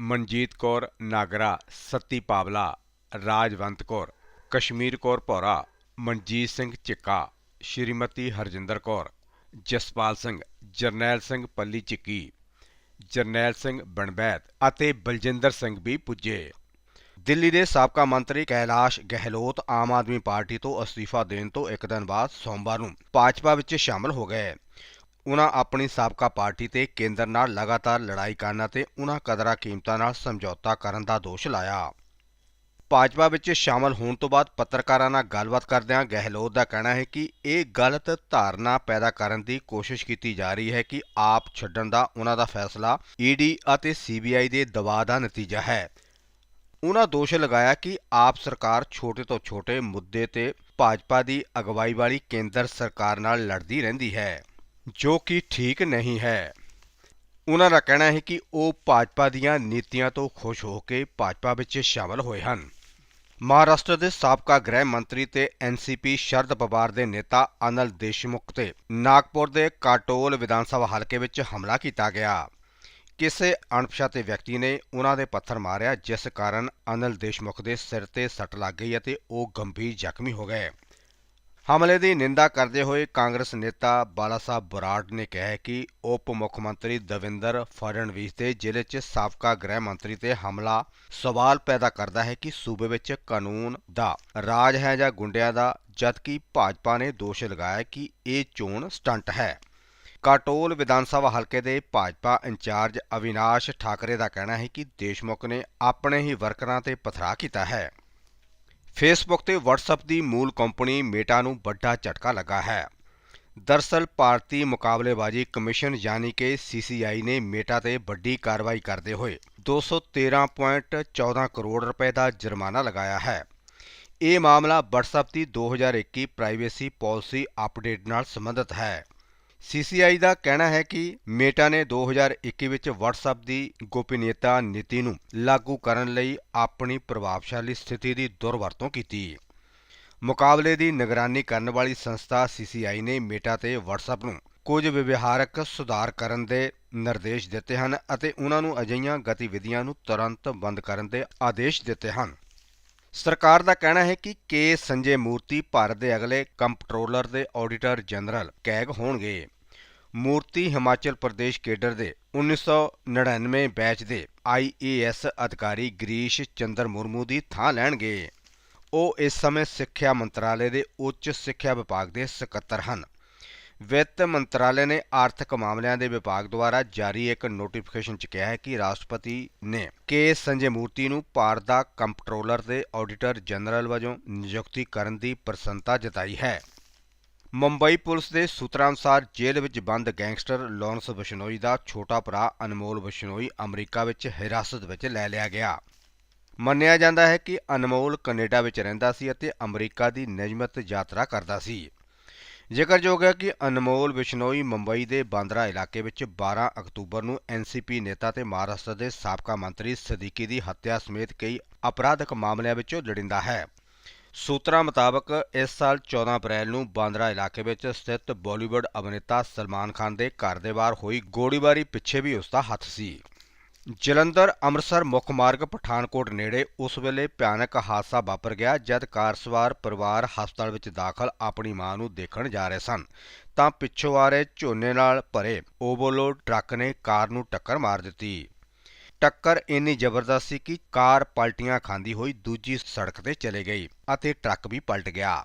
ਮਨਜੀਤ ਕੌਰ ਨਾਗਰਾ, ਸੱਤੀ ਪਾਵਲਾ, ਰਾਜਵੰਤ ਕੌਰ। ਕਸ਼ਮੀਰ ਕੌਰ ਭੌਰਾ, ਮਨਜੀਤ ਸਿੰਘ ਚਿੱਕਾ, ਸ਼੍ਰੀਮਤੀ ਹਰਜਿੰਦਰ ਕੌਰ, ਜਸਪਾਲ ਸਿੰਘ, ਜਰਨੈਲ ਸਿੰਘ ਪੱਲੀ ਚਿੱਕੀ, ਜਰਨੈਲ ਸਿੰਘ ਬਣਬੈਤ ਅਤੇ ਬਲਜਿੰਦਰ ਸਿੰਘ ਵੀ ਪੁੱਜੇ। ਦਿੱਲੀ ਦੇ ਸਾਬਕਾ ਮੰਤਰੀ ਕੈਲਾਸ਼ ਗਹਿਲੋਤ ਆਮ ਆਦਮੀ ਪਾਰਟੀ ਤੋਂ ਅਸਤੀਫਾ ਦੇਣ ਤੋਂ ਇੱਕ ਦਿਨ ਬਾਅਦ ਸੋਮਵਾਰ ਨੂੰ ਭਾਜਪਾ ਵਿੱਚ ਸ਼ਾਮਲ ਹੋ ਗਏ। ਉਨ੍ਹਾਂ ਆਪਣੀ ਸਾਬਕਾ ਪਾਰਟੀ ਤੇ ਕੇਂਦਰ ਨਾਲ ਲਗਾਤਾਰ ਲੜਾਈ ਕਰਨ ਅਤੇ ਉਨ੍ਹਾਂ ਕਦਰਾਂ ਕੀਮਤਾਂ ਨਾਲ ਸਮਝੌਤਾ ਕਰਨ ਦਾ ਦੋਸ਼ ਲਾਇਆ। ਭਾਜਪਾ ਵਿੱਚ ਸ਼ਾਮਲ ਹੋਣ ਤੋਂ ਬਾਅਦ ਪੱਤਰਕਾਰਾਂ ਨਾਲ ਗੱਲਬਾਤ ਕਰਦਿਆਂ ਗਹਿਲੋਤ ਦਾ ਕਹਿਣਾ ਹੈ ਕਿ ਇਹ ਗਲਤ ਧਾਰਨਾ ਪੈਦਾ ਕਰਨ ਦੀ ਕੋਸ਼ਿਸ਼ ਕੀਤੀ ਜਾ ਰਹੀ ਹੈ ਕਿ ਆਪ ਛੱਡਣ ਦਾ ਉਹਨਾਂ ਦਾ ਫੈਸਲਾ ਈਡੀ ਅਤੇ ਸੀਬੀਆਈ ਦੇ ਦਬਾਅ ਦਾ ਨਤੀਜਾ ਹੈ। ਉਨ੍ਹਾਂ ਦੋਸ਼ ਲਗਾਇਆ ਕਿ ਆਪ ਸਰਕਾਰ ਛੋਟੇ ਤੋਂ ਛੋਟੇ ਮੁੱਦੇ ਤੇ ਭਾਜਪਾ ਦੀ ਅਗਵਾਈ ਵਾਲੀ ਕੇਂਦਰ ਸਰਕਾਰ ਨਾਲ ਲੜਦੀ ਰਹਿੰਦੀ ਹੈ, ਜੋ ਕਿ ਠੀਕ ਨਹੀਂ ਹੈ। ਉਹਨਾਂ ਦਾ ਕਹਿਣਾ ਹੈ ਕਿ ਉਹ ਭਾਜਪਾ ਦੀਆਂ ਨੀਤੀਆਂ ਤੋਂ ਖੁਸ਼ ਹੋ ਕੇ ਭਾਜਪਾ ਵਿੱਚ ਸ਼ਾਮਲ ਹੋਏ ਹਨ। ਮਹਾਰਾਸ਼ਟਰ ਦੇ ਸਾਬਕਾ ਗ੍ਰਹਿ ਮੰਤਰੀ ਤੇ ਐਨਸੀਪੀ ਸ਼ਰਦ ਪਵਾਰ ਦੇ ਨੇਤਾ ਅਨਲ ਦੇਸ਼ਮੁਖ ਤੇ ਨਾਗਪੁਰ ਦੇ ਕਾਟੋਲ ਵਿਧਾਨ ਸਭਾ ਹਲਕੇ ਵਿੱਚ ਹਮਲਾ ਕੀਤਾ ਗਿਆ। ਕਿਸੇ ਅਣਪਛਾਤੇ ਵਿਅਕਤੀ ਨੇ ਉਹਨਾਂ ਦੇ ਪੱਥਰ ਮਾਰਿਆ, ਜਿਸ ਕਾਰਨ ਅਨਲ ਦੇਸ਼ਮੁਖ ਦੇ ਸਿਰ ਤੇ ਸੱਟ ਲੱਗ ਗਈ ਅਤੇ ਉਹ ਗੰਭੀਰ ਜ਼ਖਮੀ ਹੋ ਗਏ। ਹਮਲੇ ਦੀ ਨਿੰਦਾ ਕਰਦੇ ਹੋਏ ਕਾਂਗਰਸ ਨੇਤਾ ਬਾਲਾ ਸਾਹਿਬ ਬਰਾੜ ਨੇ ਕਿਹਾ ਕਿ ਉਪ ਮੁੱਖ ਮੰਤਰੀ ਦਵਿੰਦਰ ਫੜਨਵੀਸ ਦੇ ਜ਼ਿਲ੍ਹੇ 'ਚ ਸਾਬਕਾ ਗ੍ਰਹਿ ਮੰਤਰੀ ਤੇ ਹਮਲਾ ਸਵਾਲ ਪੈਦਾ ਕਰਦਾ ਹੈ ਕਿ ਸੂਬੇ ਵਿੱਚ ਕਾਨੂੰਨ ਦਾ ਰਾਜ ਹੈ ਜਾਂ ਗੁੰਡਿਆਂ ਦਾ, ਜਦਕਿ ਭਾਜਪਾ ਨੇ ਦੋਸ਼ ਲਗਾਇਆ ਕਿ ਇਹ ਚੋਣ ਸਟੰਟ ਹੈ। ਕਾਟੋਲ ਵਿਧਾਨ ਸਭਾ ਹਲਕੇ ਦੇ ਭਾਜਪਾ ਇੰਚਾਰਜ ਅਵਿਨਾਸ਼ ਠਾਕਰੇ ਦਾ ਕਹਿਣਾ ਹੈ ਕਿ ਦੇਸ਼ਮੁਖ ਨੇ ਆਪਣੇ ਹੀ ਵਰਕਰਾਂ ਤੇ ਪਥਰਾ ਕੀਤਾ ਹੈ। ਫੇਸਬੁੱਕ ਤੇ WhatsApp ਦੀ ਮੂਲ ਕੰਪਨੀ ਮੇਟਾ ਨੂੰ ਵੱਡਾ ਝਟਕਾ ਲੱਗਾ ਹੈ। ਦਰਸਲ ਭਾਰਤੀ ਮੁਕਾਬਲੇਬਾਜ਼ੀ ਕਮਿਸ਼ਨ ਯਾਨੀ ਕਿ CCI ਨੇ ਮੇਟਾ ਤੇ ਵੱਡੀ ਕਾਰਵਾਈ ਕਰਦੇ ਹੋਏ 213.14 ਕਰੋੜ ਰੁਪਏ ਦਾ ਜੁਰਮਾਨਾ ਲਗਾਇਆ ਹੈ। ਇਹ ਮਾਮਲਾ WhatsApp ਦੀ 2021 ਪ੍ਰਾਈਵੇਸੀ ਪਾਲਿਸੀ ਅਪਡੇਟ ਨਾਲ ਸੰਬੰਧਿਤ ਹੈ। CCI ਦਾ ਕਹਿਣਾ ਹੈ ਕਿ ਮੇਟਾ ਨੇ 2021 ਵਿੱਚ WhatsApp ਦੀ ਗੋਪਨੀਯਤਾ ਨੀਤੀ ਨੂੰ ਲਾਗੂ ਕਰਨ ਲਈ ਆਪਣੀ ਪ੍ਰਭਾਵਸ਼ਾਲੀ ਸਥਿਤੀ ਦੀ ਦੁਰਵਰਤੋਂ ਕੀਤੀ। ਮੁਕਾਬਲੇ ਦੀ ਨਿਗਰਾਨੀ ਕਰਨ ਵਾਲੀ ਸੰਸਥਾ CCI ਨੇ ਮੇਟਾ ਤੇ WhatsApp ਨੂੰ ਕੁਝ ਵਿਵਹਾਰਕ ਸੁਧਾਰ ਕਰਨ ਦੇ ਨਿਰਦੇਸ਼ ਦਿੱਤੇ ਹਨ ਅਤੇ ਉਹਨਾਂ ਨੂੰ ਅਜਿਹੀਆਂ ਗਤੀਵਿਧੀਆਂ ਨੂੰ ਤੁਰੰਤ ਬੰਦ ਕਰਨ ਦੇ ਆਦੇਸ਼ ਦਿੱਤੇ ਹਨ। ਸਰਕਾਰ ਦਾ ਕਹਿਣਾ ਹੈ ਕਿ ਕੇ ਸੰਜੇ ਮੂਰਤੀ ਭਾਰਤ ਦੇ ਅਗਲੇ ਕੰਪਟਰੋਲਰ ਦੇ ਆਡੀਟਰ ਜਨਰਲ ਕੈਗ ਹੋਣਗੇ। ਮੂਰਤੀ ਹਿਮਾਚਲ ਪ੍ਰਦੇਸ਼ ਕੇਡਰ ਦੇ 1999 ਬੈਚ ਦੇ ਆਈਏਐਸ ਅਧਿਕਾਰੀ ਗਰੀਸ਼ ਚੰਦਰ ਮੁਰਮੂ ਦੀ ਥਾਂ ਲੈਣਗੇ। ਉਹ ਇਸ ਸਮੇਂ ਸਿੱਖਿਆ ਮੰਤਰਾਲੇ ਦੇ ਉੱਚ ਸਿੱਖਿਆ ਵਿਭਾਗ ਦੇ ਸਕੱਤਰ ਹਨ। ਵਿੱਤ ਮੰਤਰਾਲੇ ਨੇ ਆਰਥਿਕ ਮਾਮਲਿਆਂ ਦੇ ਵਿਭਾਗ ਦੁਆਰਾ ਜਾਰੀ ਇੱਕ ਨੋਟੀਫਿਕੇਸ਼ਨ 'ਚ ਕਿਹਾ ਹੈ ਕਿ ਰਾਸ਼ਟਰਪਤੀ ਨੇ ਕੇ ਸੰਜੇ ਮੂਰਤੀ ਨੂੰ ਭਾਰਤ ਦਾ ਕੰਪਟਰੋਲਰ ਦੇ ਆਡੀਟਰ ਜਨਰਲ ਵਜੋਂ ਨਿਯੁਕਤੀ ਕਰਨ ਦੀ ਪ੍ਰਸੰਨਤਾ ਜਤਾਈ ਹੈ। ਮੁੰਬਈ ਪੁਲਿਸ ਦੇ ਸੂਤਰਾਂ ਅਨੁਸਾਰ ਜੇਲ੍ਹ ਵਿੱਚ ਬੰਦ ਗੈਂਗਸਟਰ ਲਾਰੈਂਸ ਬਿਸ਼ਨੋਈ ਦਾ ਛੋਟਾ ਭਰਾ ਅਨਮੋਲ ਬਿਸ਼ਨੋਈ ਅਮਰੀਕਾ ਵਿੱਚ ਹਿਰਾਸਤ ਵਿੱਚ ਲੈ ਲਿਆ ਗਿਆ। ਮੰਨਿਆ ਜਾਂਦਾ ਹੈ ਕਿ ਅਨਮੋਲ ਕੈਨੇਡਾ ਵਿੱਚ ਰਹਿੰਦਾ ਸੀ ਅਤੇ ਅਮਰੀਕਾ ਦੀ ਨਿਯਮਤ ਯਾਤਰਾ ਕਰਦਾ ਸੀ। ਜ਼ਿਕਰਯੋਗ ਹੈ ਕਿ ਅਨਮੋਲ ਬਿਸ਼ਨੋਈ ਮੁੰਬਈ ਦੇ ਬਾਂਦਰਾ ਇਲਾਕੇ ਵਿੱਚ 12 ਅਕਤੂਬਰ ਨੂੰ ਐਨਸੀਪੀ ਨੇਤਾ ਤੇ ਮਹਾਰਾਸ਼ਟਰ ਦੇ ਸਾਬਕਾ ਮੰਤਰੀ ਸਦੀਕੀ ਦੀ ਹੱਤਿਆ ਸਮੇਤ ਕਈ ਅਪਰਾਧਕ ਮਾਮਲਿਆਂ ਵਿੱਚੋਂ ਲੋੜਿੰਦਾ ਹੈ। ਸੂਤਰਾਂ ਮੁਤਾਬਕ ਇਸ ਸਾਲ 14 ਅਪ੍ਰੈਲ ਨੂੰ ਬਾਂਦਰਾ ਇਲਾਕੇ ਵਿੱਚ ਸਥਿਤ ਬਾਲੀਵੁੱਡ ਅਭਿਨੇਤਾ ਸਲਮਾਨ ਖਾਨ ਦੇ ਘਰ ਦੇ ਬਾਹਰ ਹੋਈ ਗੋਲੀਬਾਰੀ ਪਿੱਛੇ ਵੀ ਉਸ ਦਾ ਹੱਥ ਸੀ। ਜਲੰਧਰ, ਅੰਮ੍ਰਿਤਸਰ ਮੁੱਖ ਮਾਰਗ ਪਠਾਨਕੋਟ ਨੇੜੇ ਉਸ ਵੇਲੇ ਭਿਆਨਕ ਹਾਦਸਾ ਵਾਪਰ ਗਿਆ ਜਦ ਕਾਰ ਸਵਾਰ ਪਰਿਵਾਰ ਹਸਪਤਾਲ ਵਿੱਚ ਦਾਖਲ ਆਪਣੀ ਮਾਂ ਨੂੰ ਦੇਖਣ ਜਾ ਰਹੇ ਸਨ। ਤਾਂ ਪਿੱਛੋਂ ਆ ਰਹੇ ਝੋਨੇ ਨਾਲ ਭਰੇ ਓਵਰਲੋਡ ਟਰੱਕ ਨੇ ਕਾਰ ਨੂੰ ਟੱਕਰ ਮਾਰ ਦਿੱਤੀ। ਟੱਕਰ ਇੰਨੀ ਜ਼ਬਰਦਸਤ ਸੀ ਕਿ ਕਾਰ ਪਲਟੀਆਂ ਖਾਂਦੀ ਹੋਈ ਦੂਜੀ ਸੜਕ ਤੇ ਚਲੇ ਗਈ ਅਤੇ ਟਰੱਕ ਵੀ ਪਲਟ ਗਿਆ।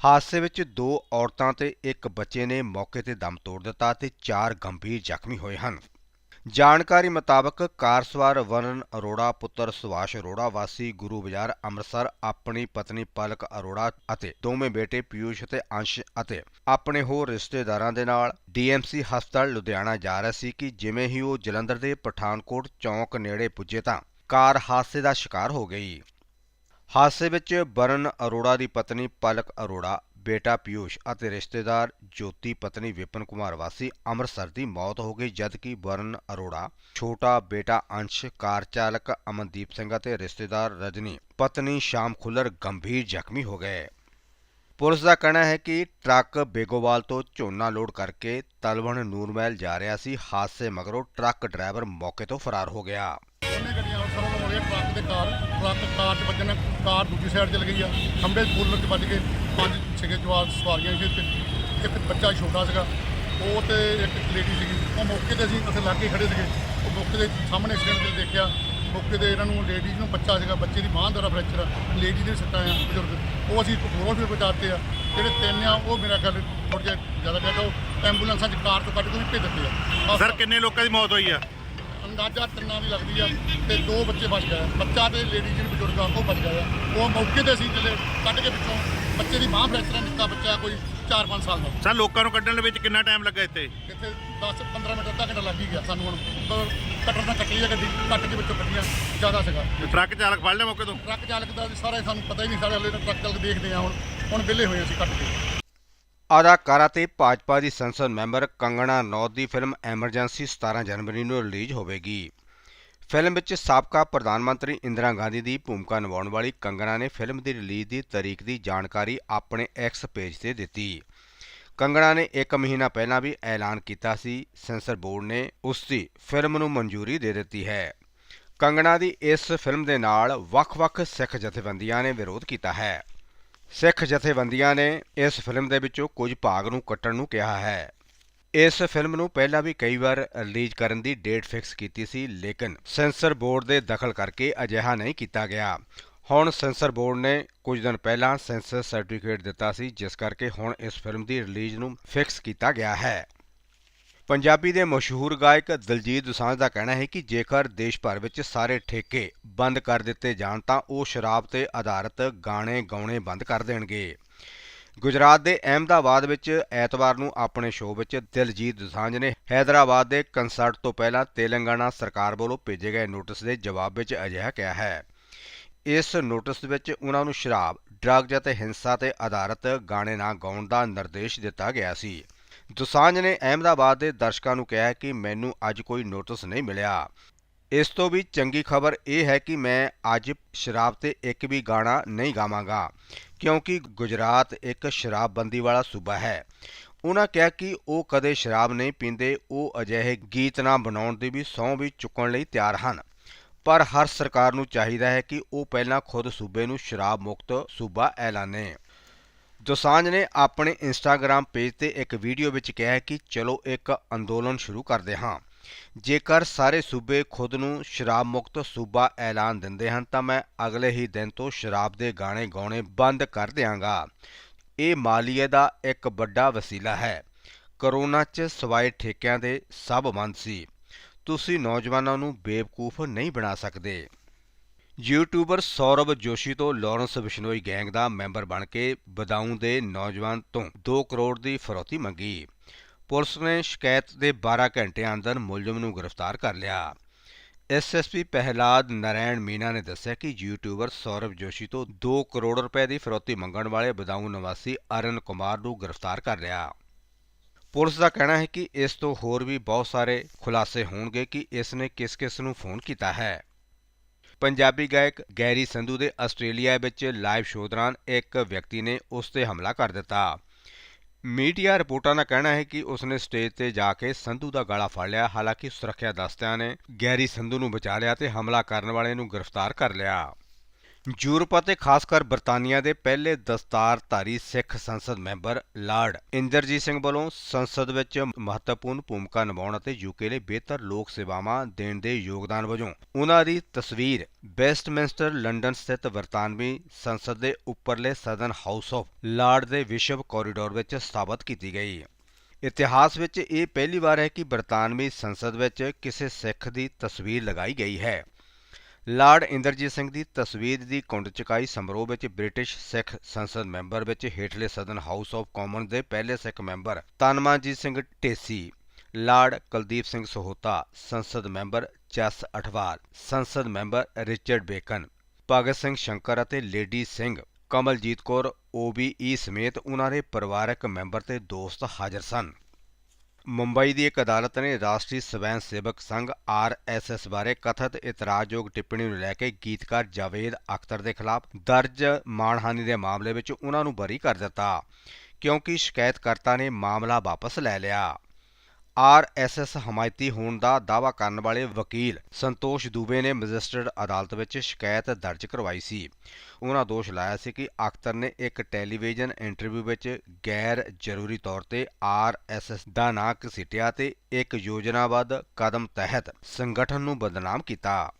ਹਾਦਸੇ ਵਿੱਚ ਦੋ ਔਰਤਾਂ ਤੇ ਇੱਕ ਬੱਚੇ ਨੇ ਮੌਕੇ ਤੇ ਦਮ ਤੋੜ ਦਿੱਤਾ ਤੇ ਚਾਰ ਗੰਭੀਰ ਜ਼ਖਮੀ ਹੋਏ ਹਨ। ਜਾਣਕਾਰੀ ਮੁਤਾਬਕ ਕਾਰ ਸਵਾਰ ਵਰਨ ਅਰੋੜਾ ਪੁੱਤਰ ਸੁਭਾਸ਼ ਅਰੋੜਾ, ਵਾਸੀ ਗੁਰੂ ਬਾਜ਼ਾਰ ਅੰਮ੍ਰਿਤਸਰ, ਆਪਣੀ ਪਤਨੀ ਪਲਕ ਅਰੋੜਾ ਅਤੇ ਦੋਵੇਂ ਬੇਟੇ ਪਿਊਸ਼ ਅਤੇ ਅੰਸ਼ ਅਤੇ ਆਪਣੇ ਹੋਰ ਰਿਸ਼ਤੇਦਾਰਾਂ ਦੇ ਨਾਲ ਡੀਐਮਸੀ ਹਸਪਤਾਲ ਲੁਧਿਆਣਾ ਜਾ ਰਿਹਾ ਸੀ ਕਿ ਜਿਵੇਂ ਹੀ ਉਹ ਜਲੰਧਰ ਦੇ ਪਠਾਨਕੋਟ ਚੌਂਕ ਨੇੜੇ ਪੁੱਜੇ ਤਾਂ ਕਾਰ ਹਾਦਸੇ ਦਾ ਸ਼ਿਕਾਰ ਹੋ ਗਈ। ਹਾਦਸੇ ਵਿੱਚ ਵਰਨ ਅਰੋੜਾ ਦੀ ਪਤਨੀ ਪਲਕ ਅਰੋੜਾ ਬੇਟਾ ਪਿਊਸ਼ ਅਤੇ ਰਿਸ਼ਤੇਦਾਰ ਜੋਤੀ ਪਤਨੀ ਵਿਪਨ ਕੁਮਾਰ ਵਾਸੀ ਅੰਮ੍ਰਿਤਸਰ ਦੀ ਮੌਤ ਹੋ ਗਈ, ਜਦਕਿ ਵਰਨ ਅਰੋੜਾ, ਛੋਟਾ ਬੇਟਾ ਅੰਸ਼, ਕਾਰ ਚਾਲਕ ਅਮਨਦੀਪ ਸਿੰਘ ਅਤੇ ਰਿਸ਼ਤੇਦਾਰ ਰਜਨੀ ਪਤਨੀ ਸ਼ਾਮ ਖੁੱਲਰ ਗੰਭੀਰ ਜ਼ਖਮੀ ਹੋ ਗਏ। ਪੁਲਿਸ ਦਾ ਕਹਿਣਾ ਹੈ ਕਿ ਟਰੱਕ ਬੇਗੋਵਾਲ ਤੋਂ ਝੋਨਾ ਲੋਡ ਕਰਕੇ ਤਲਵਣ ਨੂਰਮਹਿਲ ਜਾ ਰਿਹਾ ਸੀ। ਹਾਦਸੇ ਮਗਰੋਂ ਟਰੱਕ ਡਰਾਈਵਰ ਮੌਕੇ ਤੋਂ ਫਰਾਰ ਹੋ ਗਿਆ। ਟਰੱਕ ਤੇ ਕਾਰ, ਟਰੱਕ ਕਾਰ 'ਚ ਵੱਜਣ, ਕਾਰ ਦੂਜੀ ਸਾਈਡ ਚਲ ਗਈ ਆ। ਖੰਭੇ ਫੁੱਲ 'ਚ ਵੱਜ ਕੇ ਪੰਜ ਛੇ ਜਵਾਨ ਸਵਾਰੀਆਂ ਸੀ ਤੇ ਇੱਕ ਬੱਚਾ ਛੋਟਾ ਸੀਗਾ, ਉਹ ਤੇ ਇੱਕ ਲੇਡੀ ਸੀਗੀ। ਉਹ ਮੌਕੇ ਤੇ ਅਸੀਂ ਉੱਥੇ ਲਾਗੇ ਖੜੇ ਸੀਗੇ। ਉਹ ਮੌਕੇ ਦੇ ਸਾਹਮਣੇ ਐਕਸੀਡੈਂਟ ਤੇ ਦੇਖਿਆ। ਮੌਕੇ ਤੇ ਇਹਨਾਂ ਨੂੰ ਲੇਡੀਜ਼ ਨੂੰ ਬੱਚਾ ਸੀਗਾ, ਬੱਚੇ ਦੀ ਬਾਂਹ ਦਾ ਫ੍ਰੈਕਚਰ ਆ। ਲੇਡੀ ਦੇ ਸੱਟਾਂ ਆ, ਬਜ਼ੁਰਗ। ਉਹ ਅਸੀਂ ਹੋਰ ਵੀ ਬਚਾਤੇ ਆ। ਜਿਹੜੇ ਤਿੰਨ ਆ, ਉਹ ਮੇਰਾ ਗੱਲ ਥੋੜ੍ਹਾ ਜਿਹਾ ਜ਼ਿਆਦਾ ਬੈਠਾ। ਉਹ ਐਂਬੂਲੈਂਸਾਂ 'ਚ ਕਾਰ ਤੋਂ ਕੱਢ ਕੇ ਵੀ ਭੇਜ ਦਿੱਤੇ ਆ। ਸਰ ਕਿੰਨੇ ਲੋਕਾਂ ਦੀ ਮੌਤ ਹੋਈ ਆ? ਅੰਦਾਜ਼ਾ ਤਿੰਨਾਂ ਦੀ ਲੱਗਦੀ ਆ ਤੇ ਦੋ ਬੱਚੇ ਬਚ ਗਏ। ਬੱਚਾ ਤੇ ਲੇਡੀ ਜਿਹੜੇ ਬਜ਼ੁਰਗ ਆ ਉਹ ਬਚ ਗਏ ਆ। ਉਹ ਮੌਕੇ ਤੇ ਸੀ ਜਿਹੜੇ ਕੱਢ ਕੇ ਪਿੱਛੋਂ ਬੱਚੇ ਦੀ ਬਾਂਹ ਫ੍ਰੈਕਚਰ ਨਿੱਕਾ ਬੱਚਾ ਕੋਈ 4-5 ਸਾਲ ਦਾ। ਸਰ ਲੋਕਾਂ ਨੂੰ ਕੱਢਣ ਦੇ ਵਿੱਚ ਕਿੰਨਾ ਟਾਈਮ ਲੱਗਾ ਇੱਥੇ? ਇੱਥੇ 10-15 ਮਿੰਟ ਅੱਧਾ ਘੰਟਾ ਲੱਗ ਹੀ ਗਿਆ ਸਾਨੂੰ ਹੁਣ। ਕਟਰ ਨਾਲ ਕੱਟੀ ਆ ਗੱਡੀ ਕੱਟ ਕੇ ਵਿੱਚੋਂ ਕੱਢੀਆਂ ਜ਼ਿਆਦਾ ਸੀਗਾ। ਟਰੱਕ ਚਾਲਕ ਫੜ ਲਿਆ ਮੌਕੇ ਤੋਂ? ਟਰੱਕ ਚਾਲਕ ਦਾ ਸਾਰੇ ਸਾਨੂੰ ਪਤਾ ਹੀ ਨਹੀਂ ਸਾਰੇ ਹਲੇ ਟਰੱਕ ਚਾਲਕ ਦੇਖਦੇ ਆ ਹੁਣ। ਹੁਣ ਵਿਹਲੇ ਹੋਏ ਅਸੀਂ ਕੱਟ ਕੇ। ਅਦਾਕਾਰਾ ਤੇ ਭਾਜਪਾ ਦੀ ਸੰਸਦ ਮੈਂਬਰ ਕੰਗਣਾ ਨੌਦ ਦੀ ਫਿਲਮ ਐਮਰਜੈਂਸੀ 17 ਜਨਵਰੀ ਨੂੰ ਰਿਲੀਜ਼ ਹੋਵੇਗੀ। ਫਿਲਮ ਵਿੱਚ ਸਾਬਕਾ ਪ੍ਰਧਾਨ ਮੰਤਰੀ ਇੰਦਰਾ ਗਾਂਧੀ ਦੀ ਭੂਮਿਕਾ ਨਿਭਾਉਣ ਵਾਲੀ ਕੰਗਣਾ ਨੇ ਫਿਲਮ ਦੀ ਰਿਲੀਜ਼ ਦੀ ਤਾਰੀਖ ਦੀ ਜਾਣਕਾਰੀ ਆਪਣੇ ਐਕਸ ਪੇਜ ਤੇ ਦਿੱਤੀ। ਕੰਗਣਾ ਨੇ 1 ਮਹੀਨਾ ਪਹਿਲਾਂ ਵੀ ਐਲਾਨ ਕੀਤਾ ਸੀ। ਸੈਂਸਰ ਬੋਰਡ ਨੇ ਉਸ ਦੀ ਫਿਲਮ ਨੂੰ ਮਨਜ਼ੂਰੀ ਦੇ ਦਿੱਤੀ ਹੈ। ਕੰਗਣਾ ਦੀ ਇਸ ਫਿਲਮ ਦੇ ਨਾਲ ਵੱਖ-ਵੱਖ ਸਿੱਖ ਜਥੇਬੰਦੀਆਂ ਨੇ ਵਿਰੋਧ ਕੀਤਾ ਹੈ। ਸਿੱਖ ਜਥੇਬੰਦੀਆਂ ਨੇ ਇਸ ਫਿਲਮ ਦੇ ਵਿੱਚੋਂ ਕੁਝ ਭਾਗ ਨੂੰ ਕੱਟਣ ਨੂੰ ਕਿਹਾ ਹੈ। ਇਸ ਫਿਲਮ ਨੂੰ ਪਹਿਲਾਂ ਵੀ ਕਈ ਵਾਰ ਰਿਲੀਜ਼ ਕਰਨ ਦੀ ਡੇਟ ਫਿਕਸ ਕੀਤੀ ਸੀ, ਲੇਕਿਨ ਸੈਂਸਰ ਬੋਰਡ ਦੇ ਦਖਲ ਕਰਕੇ ਅਜਿਹਾ ਨਹੀਂ ਕੀਤਾ ਗਿਆ। ਹੁਣ ਸੈਂਸਰ ਬੋਰਡ ਨੇ ਕੁਝ ਦਿਨ ਪਹਿਲਾਂ ਸੈਂਸਰ ਸਰਟੀਫਿਕੇਟ ਦਿੱਤਾ ਸੀ, ਜਿਸ ਕਰਕੇ ਹੁਣ ਇਸ ਫਿਲਮ ਦੀ ਰਿਲੀਜ਼ ਨੂੰ ਫਿਕਸ ਕੀਤਾ ਗਿਆ ਹੈ। ਪੰਜਾਬੀ ਦੇ ਮਸ਼ਹੂਰ ਗਾਇਕ ਦਲਜੀਤ ਦੁਸਾਂਝ ਦਾ ਕਹਿਣਾ ਹੈ ਕਿ ਜੇਕਰ ਦੇਸ਼ ਭਰ ਵਿੱਚ ਸਾਰੇ ਠੇਕੇ ਬੰਦ ਕਰ ਦਿੱਤੇ ਜਾਣ ਤਾਂ ਉਹ ਸ਼ਰਾਬ ਤੇ ਆਧਾਰਿਤ ਗਾਣੇ ਗਾਉਣੇ ਬੰਦ ਕਰ ਦੇਣਗੇ। ਗੁਜਰਾਤ ਦੇ ਅਹਿਮਦਾਬਾਦ ਵਿੱਚ ਐਤਵਾਰ ਨੂੰ ਆਪਣੇ ਸ਼ੋਅ ਵਿੱਚ ਦਿਲਜੀਤ ਦੁਸਾਂਝ ਨੇ ਹੈਦਰਾਬਾਦ ਦੇ ਕੰਸਰਟ ਤੋਂ ਪਹਿਲਾਂ ਤੇਲੰਗਾਨਾ ਸਰਕਾਰ ਵੱਲੋਂ ਭੇਜੇ ਗਏ ਨੋਟਿਸ ਦੇ ਜਵਾਬ ਵਿੱਚ ਅਜਿਹਾ ਕਿਹਾ ਹੈ। ਇਸ ਨੋਟਿਸ ਵਿੱਚ ਉਹਨਾਂ ਨੂੰ ਸ਼ਰਾਬ ਡਰੱਗਸ ਅਤੇ ਹਿੰਸਾ ਤੇ ਆਧਾਰਿਤ ਗਾਣੇ ਨਾ ਗਾਉਣ ਦਾ ਨਿਰਦੇਸ਼ ਦਿੱਤਾ ਗਿਆ ਸੀ। ਦੋਸਾਂਝ ਨੇ ਅਹਿਮਦਾਬਾਦ ਦੇ ਦਰਸ਼ਕਾਂ ਨੂੰ ਕਿਹਾ ਕਿ ਮੈਨੂੰ ਅੱਜ ਕੋਈ ਨੋਟਿਸ ਨਹੀਂ ਮਿਲਿਆ। ਇਸ ਤੋਂ ਵੀ ਚੰਗੀ ਖਬਰ ਇਹ ਹੈ ਕਿ ਮੈਂ ਅੱਜ ਸ਼ਰਾਬ ਤੇ ਇੱਕ ਵੀ ਗਾਣਾ ਨਹੀਂ ਗਾਵਾਂਗਾ, ਕਿਉਂਕਿ ਗੁਜਰਾਤ ਇੱਕ ਸ਼ਰਾਬਬੰਦੀ ਵਾਲਾ ਸੂਬਾ ਹੈ। ਉਹਨਾਂ ਕਿਹਾ ਕਿ ਉਹ ਕਦੇ ਸ਼ਰਾਬ ਨਹੀਂ ਪੀਂਦੇ, ਉਹ ਅਜਿਹੇ ਗੀਤ ਨਾ ਬਣਾਉਣ ਦੀ ਵੀ ਸਹੁੰ ਵੀ ਚੁੱਕਣ ਲਈ ਤਿਆਰ ਹਨ। ਪਰ ਹਰ ਸਰਕਾਰ ਨੂੰ ਚਾਹੀਦਾ ਹੈ ਕਿ ਉਹ ਪਹਿਲਾਂ ਖੁਦ ਸੂਬੇ ਨੂੰ ਸ਼ਰਾਬ ਮੁਕਤ ਸੂਬਾ ਐਲਾਨੇ। ਦੋਸਾਂਝ ਨੇ ਆਪਣੇ ਇੰਸਟਾਗ੍ਰam ਪੇਜ ਤੇ ਇੱਕ ਵੀਡੀਓ ਵਿੱਚ ਕਿਹਾ ਕਿ ਚਲੋ ਇੱਕ ਅੰਦੋਲਨ ਸ਼ੁਰੂ ਕਰਦੇ ਹਾਂ। ਜੇਕਰ ਸਾਰੇ ਸੂਬੇ ਖੁਦ ਨੂੰ ਸ਼ਰਾਬ ਮੁਕਤ ਸੂਬਾ ਐਲਾਨ ਦਿੰਦੇ ਹਨ, ਤਾਂ ਮੈਂ ਅਗਲੇ ਹੀ ਦਿਨ ਤੋਂ ਸ਼ਰਾਬ ਦੇ ਗਾਣੇ ਗਾਉਣੇ ਬੰਦ ਕਰ ਦਿਆਂਗਾ। ਇਹ ਮਾਲੀਏ ਦਾ ਇੱਕ ਵੱਡਾ ਵਸੀਲਾ ਹੈ। ਕਰੋਨਾ 'ਚ ਸਵਾਏ ਠੇਕਿਆਂ ਦੇ ਸਭ ਬੰਦ ਸੀ। ਤੁਸੀਂ ਨੌਜਵਾਨਾਂ ਨੂੰ ਬੇਵਕੂਫ ਨਹੀਂ ਬਣਾ ਸਕਦੇ। ਯੂਟਿਊਬਰ ਸੌਰਵ ਜੋਸ਼ੀ ਤੋਂ ਲਾਰੈਂਸ ਬਿਸ਼ਨੋਈ ਗੈਂਗ ਦਾ ਮੈਂਬਰ ਬਣ ਕੇ ਬਦਾਊਂ ਦੇ ਨੌਜਵਾਨ ਤੋਂ 2 ਕਰੋੜ ਦੀ ਫਰੋਤੀ ਮੰਗੀ। ਪੁਲਿਸ ਨੇ ਸ਼ਿਕਾਇਤ ਦੇ 12 ਘੰਟਿਆਂ ਅੰਦਰ ਮੁਲਜ਼ਮ ਨੂੰ ਗ੍ਰਿਫਤਾਰ ਕਰ ਲਿਆ। ਐਸਐਸਪੀ ਪਹਿਲਾਦ ਨਰੈਣ ਮੀਨਾ ਨੇ ਦੱਸਿਆ ਕਿ ਯੂਟਿਊਬਰ ਸੌਰਵ ਜੋਸ਼ੀ ਤੋਂ 2 ਕਰੋੜ ਰੁਪਏ ਦੀ ਫਰੌਤੀ ਮੰਗਣ ਵਾਲੇ ਬਦਾਊਂ ਨਿਵਾਸੀ ਅਰਨ ਕੁਮਾਰ ਨੂੰ ਗ੍ਰਿਫਤਾਰ ਕਰ ਲਿਆ। ਪੁਲਿਸ ਦਾ ਕਹਿਣਾ ਹੈ ਕਿ ਇਸ ਤੋਂ ਹੋਰ ਵੀ ਬਹੁਤ ਸਾਰੇ ਖੁਲਾਸੇ ਹੋਣਗੇ ਕਿ ਇਸ ਨੇ ਕਿਸ-ਕਿਸ ਨੂੰ ਫੋਨ ਕੀਤਾ ਹੈ। ਪੰਜਾਬੀ ਗਾਇਕ ਗੈਰੀ ਸੰਧੂ ਦੇ ਆਸਟ੍ਰੇਲੀਆ ਵਿੱਚ ਲਾਈਵ ਸ਼ੋਅ ਦੌਰਾਨ ਇੱਕ ਵਿਅਕਤੀ ਨੇ ਉਸ ਤੇ ਹਮਲਾ ਕਰ ਦਿੱਤਾ। ਮੀਡੀਆ ਰਿਪੋਰਟਾਂ ਦਾ ਕਹਿਣਾ ਹੈ ਕਿ ਉਸਨੇ ਸਟੇਜ ਤੇ ਜਾ ਕੇ ਸੰਧੂ ਦਾ ਗਲਾ ਫੜ ਲਿਆ, ਹਾਲਾਂਕਿ ਸੁਰੱਖਿਆ ਦਸਤਿਆਂ ਨੇ ਗੈਰੀ ਸੰਧੂ ਨੂੰ ਬਚਾ ਲਿਆ ਤੇ ਹਮਲਾ ਕਰਨ ਵਾਲੇ ਨੂੰ ਗ੍ਰਿਫਤਾਰ ਕਰ ਲਿਆ। ਯੂਰਪ ਅਤੇ ਖਾਸ ਕਰ ਬਰਤਾਨੀਆ ਦੇ ਪਹਿਲੇ ਦਸਤਾਰਧਾਰੀ ਸਿੱਖ ਸੰਸਦ ਮੈਂਬਰ ਲਾਰਡ ਇੰਦਰਜੀਤ ਸਿੰਘ ਵੱਲੋਂ ਸੰਸਦ ਵਿੱਚ ਮਹੱਤਵਪੂਰਨ ਭੂਮਿਕਾ ਨਿਭਾਉਣ ਅਤੇ ਯੂਕੇ ਲਈ ਬਿਹਤਰ ਲੋਕ ਸੇਵਾਵਾਂ ਦੇਣ ਦੇ ਯੋਗਦਾਨ ਵਜੋਂ ਉਹਨਾਂ ਦੀ ਤਸਵੀਰ ਵੈਸਟਮਿੰਸਟਰ ਲੰਡਨ ਸਥਿਤ ਬਰਤਾਨਵੀ ਸੰਸਦ ਦੇ ਉੱਪਰਲੇ ਸਦਨ ਹਾਊਸ ਆਫ ਲਾਰਡ ਦੇ ਵਿਸ਼ਵ ਕੋਰੀਡੋਰ ਵਿੱਚ ਸਥਾਪਿਤ ਕੀਤੀ ਗਈ। ਇਤਿਹਾਸ ਵਿੱਚ ਇਹ ਪਹਿਲੀ ਵਾਰ ਹੈ ਕਿ ਬਰਤਾਨਵੀ ਸੰਸਦ ਵਿੱਚ ਕਿਸੇ ਸਿੱਖ ਦੀ ਤਸਵੀਰ ਲਗਾਈ ਗਈ ਹੈ। ਲਾਰਡ ਇੰਦਰਜੀਤ ਸਿੰਘ ਦੀ ਤਸਵੀਰ ਦੀ ਕੁੰਡ ਚੁਕਾਈ ਸਮਾਰੋਹ ਵਿੱਚ ਬ੍ਰਿਟਿਸ਼ ਸਿੱਖ ਸੰਸਦ ਮੈਂਬਰ ਵਿੱਚ ਹੇਠਲੇ ਸਦਨ ਹਾਊਸ ਆਫ ਕਾਮਨਜ਼ ਦੇ ਪਹਿਲੇ ਸਿੱਖ ਮੈਂਬਰ ਤਨਮਾਨਜੀਤ ਸਿੰਘ ਢੇਸੀ, ਲਾਰਡ ਕੁਲਦੀਪ ਸਿੰਘ ਸਹੋਤਾ, ਸੰਸਦ ਮੈਂਬਰ ਜਸ ਅਠਵਾਲ, ਸੰਸਦ member Richard Bacon, Bhagat Singh Shankar ਅਤੇ ਲੇਡੀ ਸਿੰਘ ਕਮਲਜੀਤ ਕੌਰ ਓਬੀਈ ਸਮੇਤ ਉਹਨਾਂ ਦੇ ਪਰਿਵਾਰਕ ਮੈਂਬਰ ਤੇ ਦੋਸਤ ਹਾਜ਼ਰ ਸਨ। ਮੁੰਬਈ ਦੀ ਇੱਕ ਅਦਾਲਤ ਨੇ ਰਾਸ਼ਟਰੀ ਸਵੈਂ ਸੇਵਕ ਸੰਘ ਆਰਐਸਐਸ ਬਾਰੇ ਕਥਿਤ ਇਤਰਾਜ਼ਯੋਗ ਟਿੱਪਣੀ ਨੂੰ ਲੈ ਕੇ ਗੀਤਕਾਰ ਜਾਵੇਦ ਅਖਤਰ ਦੇ ਖਿਲਾਫ ਦਰਜ ਮਾਣਹਾਨੀ ਦੇ ਮਾਮਲੇ ਵਿੱਚ ਉਹਨਾਂ ਨੂੰ ਬਰੀ ਕਰ ਦਿੱਤਾ, ਕਿਉਂਕਿ ਸ਼ਿਕਾਇਤਕਰਤਾ ਨੇ ਮਾਮਲਾ ਵਾਪਸ ਲੈ ਲਿਆ। ਆਰਐਸਐਸ ਹਮਾਇਤੀ ਹੋਣ ਦਾ ਦਾਅਵਾ ਕਰਨ ਵਾਲੇ ਵਕੀਲ ਸੰਤੋਸ਼ ਦੂਬੇ ਨੇ ਮੈਜਿਸਟਰੇਟ ਅਦਾਲਤ ਵਿੱਚ ਸ਼ਿਕਾਇਤ ਦਰਜ ਕਰਵਾਈ ਸੀ। ਉਹਨਾਂ ਦੋਸ਼ ਲਾਇਆ ਸੀ ਕਿ ਅਖਤਰ ਨੇ ਇੱਕ ਟੈਲੀਵਿਜ਼ਨ ਇੰਟਰਵਿਊ ਵਿੱਚ ਗੈਰ ਜ਼ਰੂਰੀ ਤੌਰ ਤੇ ਆਰਐਸਐਸ ਦਾ ਨਾਂ ਘਸੀਟਿਆ ਤੇ ਇੱਕ ਯੋਜਨਾਬੱਧ ਕਦਮ ਤਹਿਤ ਸੰਗਠਨ ਨੂੰ ਬਦਨਾਮ ਕੀਤਾ।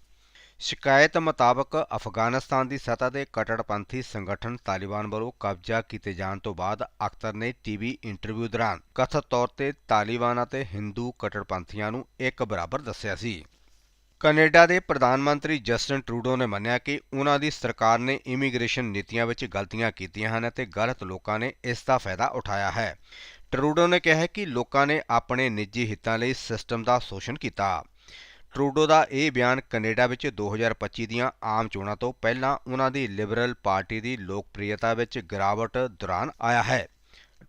ਸ਼ਿਕਾਇਤ ਮੁਤਾਬਕ ਅਫਗਾਨਿਸਤਾਨ ਦੀ ਸਤ੍ਹਾ ਦੇ ਕਟੜਪੰਥੀ ਸੰਗਠਨ ਤਾਲਿਬਾਨ ਵੱਲੋਂ ਕਬਜ਼ਾ ਕੀਤੇ ਜਾਣ ਤੋਂ ਬਾਅਦ ਅਖਤਰ ਨੇ ਟੀਵੀ ਇੰਟਰਵਿਊ ਦੌਰਾਨ ਕਥਿਤ ਤੌਰ ਤੇ ਤਾਲਿਬਾਨ ਅਤੇ ਹਿੰਦੂ ਕਟੜਪੰਥੀਆਂ ਨੂੰ ਇੱਕ ਬਰਾਬਰ ਦੱਸਿਆ ਸੀ। ਕੈਨੇਡਾ ਦੇ ਪ੍ਰਧਾਨ ਮੰਤਰੀ ਜਸਟਨ ਟਰੂਡੋ ਨੇ ਮੰਨਿਆ ਕਿ ਉਹਨਾਂ ਦੀ ਸਰਕਾਰ ਨੇ ਇਮੀਗ੍ਰੇਸ਼ਨ ਨੀਤੀਆਂ ਵਿੱਚ ਗਲਤੀਆਂ ਕੀਤੀਆਂ ਹਨ ਅਤੇ ਗਲਤ ਲੋਕਾਂ ਨੇ ਇਸ ਦਾ ਫਾਇਦਾ ਉਠਾਇਆ ਹੈ। ਟਰੂਡੋ ਨੇ ਕਿਹਾ ਕਿ ਲੋਕਾਂ ਨੇ ਆਪਣੇ ਨਿੱਜੀ ਹਿੱਤਾਂ ਲਈ ਸਿਸਟਮ ਦਾ ਸ਼ੋਸ਼ਣ ਕੀਤਾ। ਟਰੂਡੋ ਦਾ ਇਹ ਬਿਆਨ ਕੈਨੇਡਾ ਵਿੱਚ 2025 ਦੀਆਂ ਆਮ ਚੋਣਾਂ ਤੋਂ ਪਹਿਲਾਂ ਉਹਨਾਂ ਦੀ ਲਿਬਰਲ ਪਾਰਟੀ ਦੀ ਲੋਕਪ੍ਰਿਯਤਾ ਵਿੱਚ ਗਿਰਾਵਟ ਦੌਰਾਨ ਆਇਆ ਹੈ।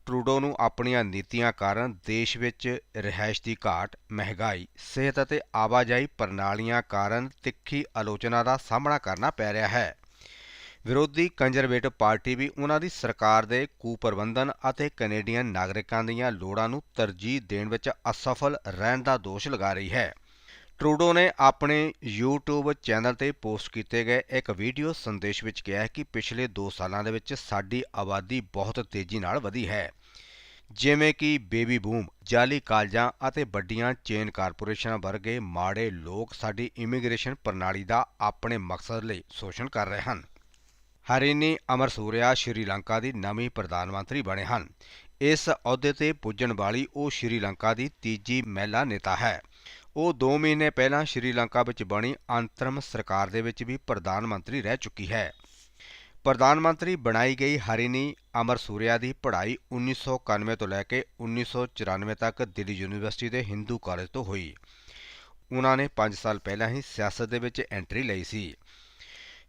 ਟਰੂਡੋ ਨੂੰ ਆਪਣੀਆਂ ਨੀਤੀਆਂ ਕਾਰਨ ਦੇਸ਼ ਵਿੱਚ ਰਿਹਾਇਸ਼ ਦੀ ਘਾਟ, ਮਹਿੰਗਾਈ, ਸਿਹਤ ਅਤੇ ਆਵਾਜਾਈ ਪ੍ਰਣਾਲੀਆਂ ਕਾਰਨ ਤਿੱਖੀ ਆਲੋਚਨਾ ਦਾ ਸਾਹਮਣਾ ਕਰਨਾ ਪੈ ਰਿਹਾ ਹੈ। ਵਿਰੋਧੀ ਕੰਜ਼ਰਵੇਟਿਵ ਪਾਰਟੀ ਵੀ ਉਹਨਾਂ ਦੀ ਸਰਕਾਰ ਦੇ ਕੁਪ੍ਰਬੰਧਨ ਅਤੇ ਕੈਨੇਡੀਅਨ ਨਾਗਰਿਕਾਂ ਦੀਆਂ ਲੋੜਾਂ ਨੂੰ ਤਰਜੀਹ ਦੇਣ ਵਿੱਚ ਅਸਫਲ ਰਹਿਣ ਦਾ ਦੋਸ਼ ਲਗਾ ਰਹੀ ਹੈ। ਟਰੂਡੋ ਨੇ ਆਪਣੇ YouTube ਚੈਨਲ ਤੇ ਪੋਸਟ ਕੀਤੇ ਗਏ ਇੱਕ ਵੀਡੀਓ ਸੰਦੇਸ਼ ਵਿੱਚ ਕਿਹਾ ਹੈ ਕਿ ਪਿਛਲੇ 2 ਸਾਲਾਂ ਦੇ ਵਿੱਚ ਸਾਡੀ ਆਬਾਦੀ ਬਹੁਤ ਤੇਜ਼ੀ ਨਾਲ ਵਧੀ ਹੈ। ਜਿਵੇਂ ਕਿ ਬੇਬੀ ਬੂਮ ਜਾਲੀ ਕਾਲਜਾਂ ਅਤੇ ਵੱਡੀਆਂ ਚੇਨ ਕਾਰਪੋਰੇਸ਼ਨਾਂ ਵਰਗੇ ਮਾੜੇ ਲੋਕ ਸਾਡੀ ਇਮੀਗ੍ਰੇਸ਼ਨ ਪ੍ਰਣਾਲੀ ਦਾ ਆਪਣੇ ਮਕਸਦ ਲਈ ਸ਼ੋਸ਼ਣ ਕਰ ਰਹੇ ਹਨ। ਹਰੀਨੀ ਅਮਰਸੂਰਿਆ ਸ਼੍ਰੀਲੰਕਾ ਦੀ ਨਵੀਂ ਪ੍ਰਧਾਨ ਮੰਤਰੀ ਬਣੇ ਹਨ। ਇਸ ਅਹੁਦੇ ਤੇ ਪੁੱਜਣ ਵਾਲੀ ਉਹ ਸ਼੍ਰੀਲੰਕਾ ਦੀ ਤੀਜੀ ਮਹਿਲਾ ਨੇਤਾ ਹੈ। ਉਹ 2 ਮਹੀਨੇ ਪਹਿਲਾਂ ਸ਼੍ਰੀਲੰਕਾ ਵਿੱਚ ਬਣੀ ਅੰਤਰਮ ਸਰਕਾਰ ਦੇ ਵਿੱਚ ਵੀ ਪ੍ਰਧਾਨ ਮੰਤਰੀ ਰਹਿ ਚੁੱਕੀ ਹੈ। ਪ੍ਰਧਾਨ ਮੰਤਰੀ ਬਣਾਈ ਗਈ ਹਰਿਨੀ ਅਮਰਸੂਰਿਆ ਦੀ ਪੜ੍ਹਾਈ 1991 ਤੋਂ ਲੈ ਕੇ 1994 ਤੱਕ ਦਿੱਲੀ ਯੂਨੀਵਰਸਿਟੀ ਦੇ ਹਿੰਦੂ ਕਾਲਜ ਤੋਂ ਹੋਈ। ਉਹਨਾਂ ਨੇ 5 ਸਾਲ ਪਹਿਲਾਂ ਹੀ ਸਿਆਸਤ ਦੇ ਵਿੱਚ ਐਂਟਰੀ ਲਈ ਸੀ।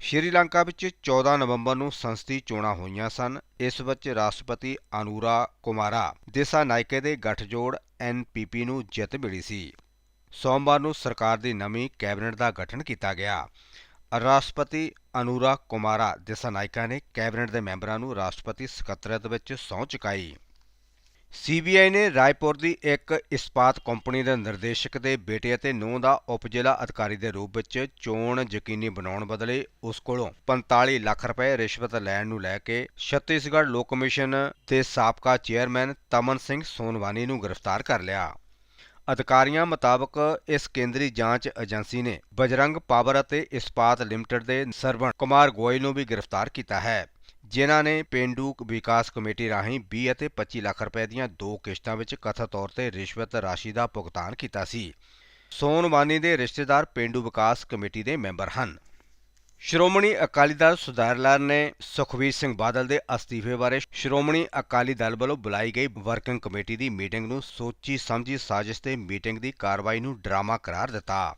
ਸ਼੍ਰੀਲੰਕਾ ਵਿੱਚ 14 ਨਵੰਬਰ ਨੂੰ ਸੰਸਦੀ ਚੋਣਾਂ ਹੋਈਆਂ ਸਨ। ਇਸ ਵਿੱਚ ਰਾਸ਼ਟਰਪਤੀ ਅਨੂਰਾ ਕੁਮਾਰਾ ਦੇਸਾ ਨਾਇਕੇ ਦੇ ਗੱਠਜੋੜ ਐਨਪੀਪੀ ਨੂੰ ਜਿੱਤ ਮਿਲੀ ਸੀ। ਸੋਮਵਾਰ ਨੂੰ ਸਰਕਾਰ ਦੀ ਨਵੀਂ ਕੈਬਨਿਟ ਦਾ ਗਠਨ ਕੀਤਾ ਗਿਆ। ਰਾਸ਼ਟਰਪਤੀ ਅਨੂਰਾ ਕੁਮਾਰਾ ਦਿਸਾਨਾਇਕਾ ਨੇ ਕੈਬਨਿਟ ਦੇ ਮੈਂਬਰਾਂ ਨੂੰ ਰਾਸ਼ਟਰਪਤੀ ਸਕੱਤਰੇਤ ਵਿੱਚ ਸਹੁੰ ਚੁਕਾਈ। ਸੀਬੀਆਈ ਨੇ ਰਾਏਪੁਰ ਦੀ ਇੱਕ ਇਸਪਾਤ ਕੰਪਨੀ ਦੇ ਨਿਰਦੇਸ਼ਕ ਦੇ ਬੇਟੇ ਅਤੇ ਨੂੰਹ ਦਾ ਉਪ ਜ਼ਿਲ੍ਹਾ ਅਧਿਕਾਰੀ ਦੇ ਰੂਪ ਵਿੱਚ ਚੋਣ ਯਕੀਨੀ ਬਣਾਉਣ ਬਦਲੇ ਉਸ ਕੋਲੋਂ 45 ਲੱਖ ਰੁਪਏ ਰਿਸ਼ਵਤ ਲੈਣ ਨੂੰ ਲੈ ਕੇ ਛੱਤੀਸਗੜ੍ਹ ਲੋਕ ਕਮਿਸ਼ਨ ਦੇ ਸਾਬਕਾ ਚੇਅਰਮੈਨ ਤਮਨ ਸਿੰਘ ਸੋਨਵਾਨੀ ਨੂੰ ਗ੍ਰਿਫਤਾਰ ਕਰ ਲਿਆ। ਅਧਿਕਾਰੀਆਂ ਮੁਤਾਬਕ ਇਸ ਕੇਂਦਰੀ ਜਾਂਚ ਏਜੰਸੀ ਨੇ ਬਜਰੰਗ ਪਾਵਰ ਅਤੇ ਇਸਪਾਤ ਲਿਮਟਿਡ ਦੇ ਸਰਵਣ ਕੁਮਾਰ ਗੋਇਲ ਨੂੰ ਵੀ ਗ੍ਰਿਫਤਾਰ ਕੀਤਾ ਹੈ, ਜਿਨ੍ਹਾਂ ਨੇ ਪੇਂਡੂ ਵਿਕਾਸ ਕਮੇਟੀ ਰਾਹੀਂ 20 ਅਤੇ 25 ਲੱਖ ਰੁਪਏ ਦੀਆਂ ਦੋ ਕਿਸ਼ਤਾਂ ਵਿੱਚ ਕਥਿਤ ਤੌਰ ਤੇ ਰਿਸ਼ਵਤ ਰਾਸ਼ੀ ਦਾ ਭੁਗਤਾਨ ਕੀਤਾ ਸੀ। ਸੋਨਵਾਨੀ ਦੇ ਰਿਸ਼ਤੇਦਾਰ ਪੇਂਡੂ ਵਿਕਾਸ ਕਮੇਟੀ ਦੇ ਮੈਂਬਰ ਹਨ। ਸ਼੍ਰੋਮਣੀ ਅਕਾਲੀ ਦਲ ਸੁਧਾਰਲਾਲ ਨੇ ਸੁਖਬੀਰ ਸਿੰਘ ਬਾਦਲ ਦੇ ਅਸਤੀਫੇ ਬਾਰੇ ਸ਼੍ਰੋਮਣੀ ਅਕਾਲੀ ਦਲ ਵੱਲੋਂ ਬੁਲਾਈ ਗਈ ਵਰਕਿੰਗ ਕਮੇਟੀ ਦੀ ਮੀਟਿੰਗ ਨੂੰ ਸੋਚੀ ਸਮਝੀ ਸਾਜ਼ਿਸ਼ ਤੇ ਮੀਟਿੰਗ ਦੀ ਕਾਰਵਾਈ ਨੂੰ ਡਰਾਮਾ ਕਰਾਰ ਦਿੱਤਾ।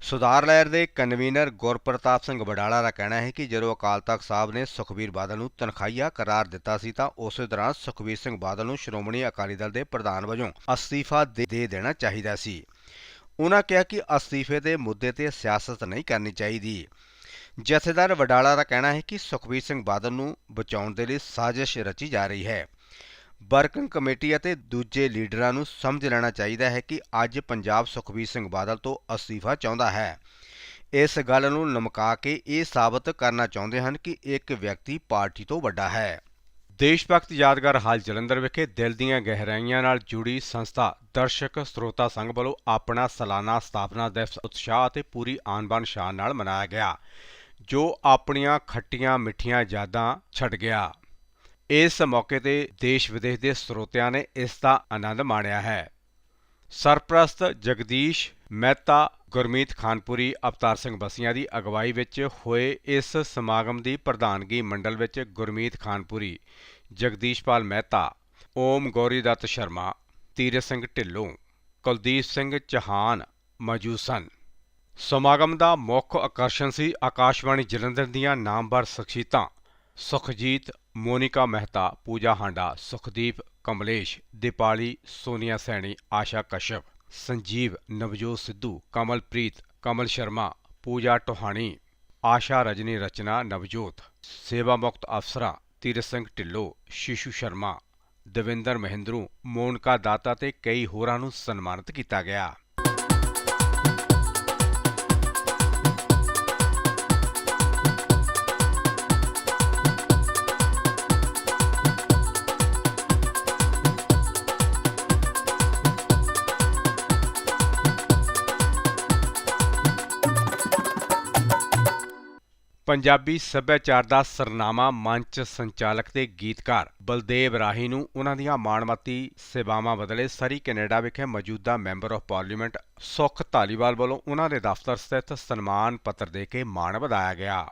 ਸੁਧਾਰ ਲਹਿਰ ਦੇ ਕਨਵੀਨਰ ਗੁਰਪ੍ਰਤਾਪ ਸਿੰਘ ਵਡਾਲਾ ਦਾ ਕਹਿਣਾ ਹੈ ਕਿ ਜਦੋਂ ਅਕਾਲ ਤਖਤ ਸਾਹਿਬ ਨੇ ਸੁਖਬੀਰ ਬਾਦਲ ਨੂੰ ਤਨਖਾਹੀਆ ਕਰਾਰ ਦਿੱਤਾ ਸੀ ਤਾਂ ਉਸੇ ਦੌਰਾਨ ਸੁਖਬੀਰ ਸਿੰਘ ਬਾਦਲ ਨੂੰ ਸ਼੍ਰੋਮਣੀ ਅਕਾਲੀ ਦਲ ਦੇ ਪ੍ਰਧਾਨ ਵਜੋਂ ਅਸਤੀਫਾ ਦੇ ਦੇ ਦੇਣਾ ਚਾਹੀਦਾ ਸੀ। ਉਨ੍ਹਾਂ ਕਿਹਾ ਕਿ ਅਸਤੀਫੇ ਦੇ ਮੁੱਦੇ ਤੇ ਸਿਆਸਤ ਨਹੀਂ ਕਰਨੀ ਚਾਹੀਦੀ। ਜਥੇਦਾਰ ਵਡਾਲਾ ਦਾ ਕਹਿਣਾ ਹੈ ਕਿ ਸੁਖਬੀਰ ਸਿੰਘ ਬਾਦਲ ਨੂੰ ਬਚਾਉਣ ਦੇ ਲਈ ਸਾਜ਼ਿਸ਼ ਰਚੀ ਜਾ ਰਹੀ ਹੈ। ਵਰਕਿੰਗ ਕਮੇਟੀ ਅਤੇ ਦੂਜੇ ਲੀਡਰਾਂ ਨੂੰ ਸਮਝ ਲੈਣਾ ਚਾਹੀਦਾ ਹੈ ਕਿ ਅੱਜ ਪੰਜਾਬ ਸੁਖਬੀਰ ਸਿੰਘ ਬਾਦਲ ਤੋਂ ਅਸਤੀਫਾ ਚਾਹੁੰਦਾ ਹੈ। ਇਸ ਗੱਲ ਨੂੰ ਨਮਕਾ ਕੇ ਇਹ ਸਾਬਤ ਕਰਨਾ ਚਾਹੁੰਦੇ ਹਨ ਕਿ ਇੱਕ ਵਿਅਕਤੀ ਪਾਰਟੀ ਤੋਂ ਵੱਡਾ ਹੈ। ਦੇਸ਼ ਭਗਤ ਯਾਦਗਾਰ ਹਾਲ ਜਲੰਧਰ ਵਿਖੇ ਦਿਲ ਦੀਆਂ ਗਹਿਰਾਈਆਂ ਨਾਲ ਜੁੜੀ ਸੰਸਥਾ ਦਰਸ਼ਕ ਸਰੋਤਾ ਸੰਘ ਵੱਲੋਂ ਆਪਣਾ ਸਾਲਾਨਾ ਸਥਾਪਨਾ ਦਿਵਸ ਉਤਸ਼ਾਹ ਅਤੇ ਪੂਰੀ ਆਨ-ਬਾਨ ਸ਼ਾਨ ਨਾਲ ਮਨਾਇਆ ਗਿਆ। ਜੋ ਆਪਣੀਆਂ ਖੱਟੀਆਂ ਮਿੱਠੀਆਂ ਯਾਦਾਂ ਛੱਡ ਗਿਆ। ਇਸ ਮੌਕੇ ਤੇ ਦੇਸ਼ ਵਿਦੇਸ਼ ਦੇ ਸਰੋਤਿਆਂ ਨੇ ਇਸ ਦਾ ਆਨੰਦ ਮਾਣਿਆ ਹੈ। ਸਰਪ੍ਰਸਤ ਜਗਦੀਸ਼ ਮਹਿਤਾ, ਗੁਰਮੀਤ ਖਾਨਪੁਰੀ, ਅਵਤਾਰ ਸਿੰਘ ਬਸੀਆਂ ਦੀ ਅਗਵਾਈ ਵਿੱਚ ਹੋਏ ਇਸ ਸਮਾਗਮ ਦੀ ਪ੍ਰਧਾਨਗੀ ਮੰਡਲ ਵਿੱਚ ਗੁਰਮੀਤ ਖਾਨਪੁਰੀ, ਜਗਦੀਸ਼ਪਾਲ ਮਹਿਤਾ, ਓਮ ਗੌਰੀ ਦੱਤ ਸ਼ਰਮਾ ਤੀਰਥ ਸਿੰਘ ਢਿੱਲੋਂ, ਕੁਲਦੀਪ ਸਿੰਘ ਚੌਹਾਨ ਮੌਜੂਦ ਸਨ। ਸਮਾਗਮ ਦਾ ਮੁੱਖ ਆਕਰਸ਼ਣ ਸੀ ਆਕਾਸ਼ਵਾਣੀ ਜਲੰਧਰ ਦੀਆਂ ਨਾਮਵਰ ਸ਼ਖਸੀਅਤਾਂ, ਸੁਖਜੀਤ ਮੋਨਿਕਾ ਮਹਿਤਾ, ਪੂਜਾ ਹਾਂਡਾ, ਸੁਖਦੀਪ ਕਮਲੇਸ਼, ਦੀਪਾਲੀ ਸੋਨੀਆ ਸੈਣੀ, ਆਸ਼ਾ ਕਸ਼ਪ ਸੰਜੀਵ ਨਵਜੋਤ ਸਿੱਧੂ, ਕਮਲਪ੍ਰੀਤ, ਕਮਲ ਸ਼ਰਮਾ, ਪੂਜਾ ਟੋਹਾਣੀ, ਆਸ਼ਾ ਰਜਨੀ ਰਚਨਾ, ਨਵਜੋਤ ਸੇਵਾ ਮੁਕਤ ਅਫਸਰਾਂ ਤੀਰਥ ਸਿੰਘ ਢਿੱਲੋਂ, ਸ਼ੀਸ਼ੂ ਸ਼ਰਮਾ, ਦਵਿੰਦਰ ਮਹਿੰਦਰੂ, ਮੋਨਕਾ ਦਾਤਾ ਤੇ ਕਈ ਹੋਰਾਂ ਨੂੰ ਸਨਮਾਨਿਤ ਕੀਤਾ ਗਿਆ। ਪੰਜਾਬੀ ਸੱਭਿਆਚਾਰ ਦਾ ਸਰਨਾਮਾ ਮੰਚ ਸੰਚਾਲਕ ਤੇ ਗੀਤਕਾਰ ਬਲਦੇਵ ਰਾਹੀ ਨੂੰ ਉਹਨਾਂ ਦੀਆਂ ਮਾਣਮੱਤੀ ਸੇਵਾਵਾਂ ਬਦਲੇ ਸਰੀ ਕੈਨੇਡਾ ਵਿਖੇ ਮੌਜੂਦਾ ਮੈਂਬਰ ਆਫ ਪਾਰਲੀਮੈਂਟ ਸੁਖ ਧਾਲੀਵਾਲ ਵੱਲੋਂ ਉਹਨਾਂ ਦੇ ਦਫ਼ਤਰ ਸਥਿਤ ਸਨਮਾਨ ਪੱਤਰ ਦੇ ਕੇ ਮਾਣ ਵਧਾਇਆ ਗਿਆ।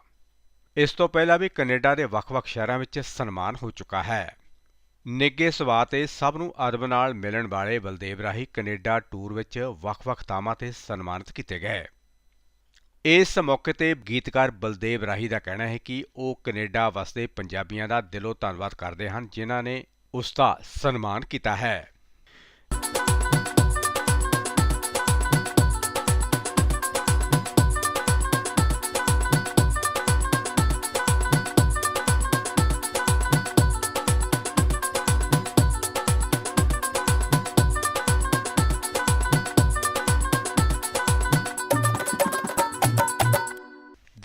ਇਸ ਤੋਂ ਪਹਿਲਾਂ ਵੀ ਕੈਨੇਡਾ ਦੇ ਵੱਖ-ਵੱਖ ਸ਼ਹਿਰਾਂ ਵਿੱਚ ਸਨਮਾਨ ਹੋ ਚੁੱਕਾ ਹੈ। ਨਿੱਘੇ ਸੁਭਾਅ ਤੇ ਸਭ ਨੂੰ ਅਦਬ ਨਾਲ ਮਿਲਣ ਵਾਲੇ ਬਲਦੇਵ ਰਾਹੀ ਕੈਨੇਡਾ ਟੂਰ ਵਿੱਚ ਵੱਖ-ਵੱਖ ਥਾਵਾਂ ਤੇ ਸਨਮਾਨਿਤ ਕੀਤੇ ਗਏ। ਇਸ ਮੌਕੇ ਤੇ ਗੀਤਕਾਰ ਬਲਦੇਵ ਰਾਹੀ ਦਾ ਕਹਿਣਾ ਹੈ ਕਿ ਉਹ ਕੈਨੇਡਾ ਵਸਦੇ ਪੰਜਾਬੀਆਂ ਦਾ ਦਿਲੋਂ ਧੰਨਵਾਦ ਕਰਦੇ ਹਨ, ਜਿਨ੍ਹਾਂ ਨੇ ਉਸ ਦਾ ਸਨਮਾਨ ਕੀਤਾ ਹੈ।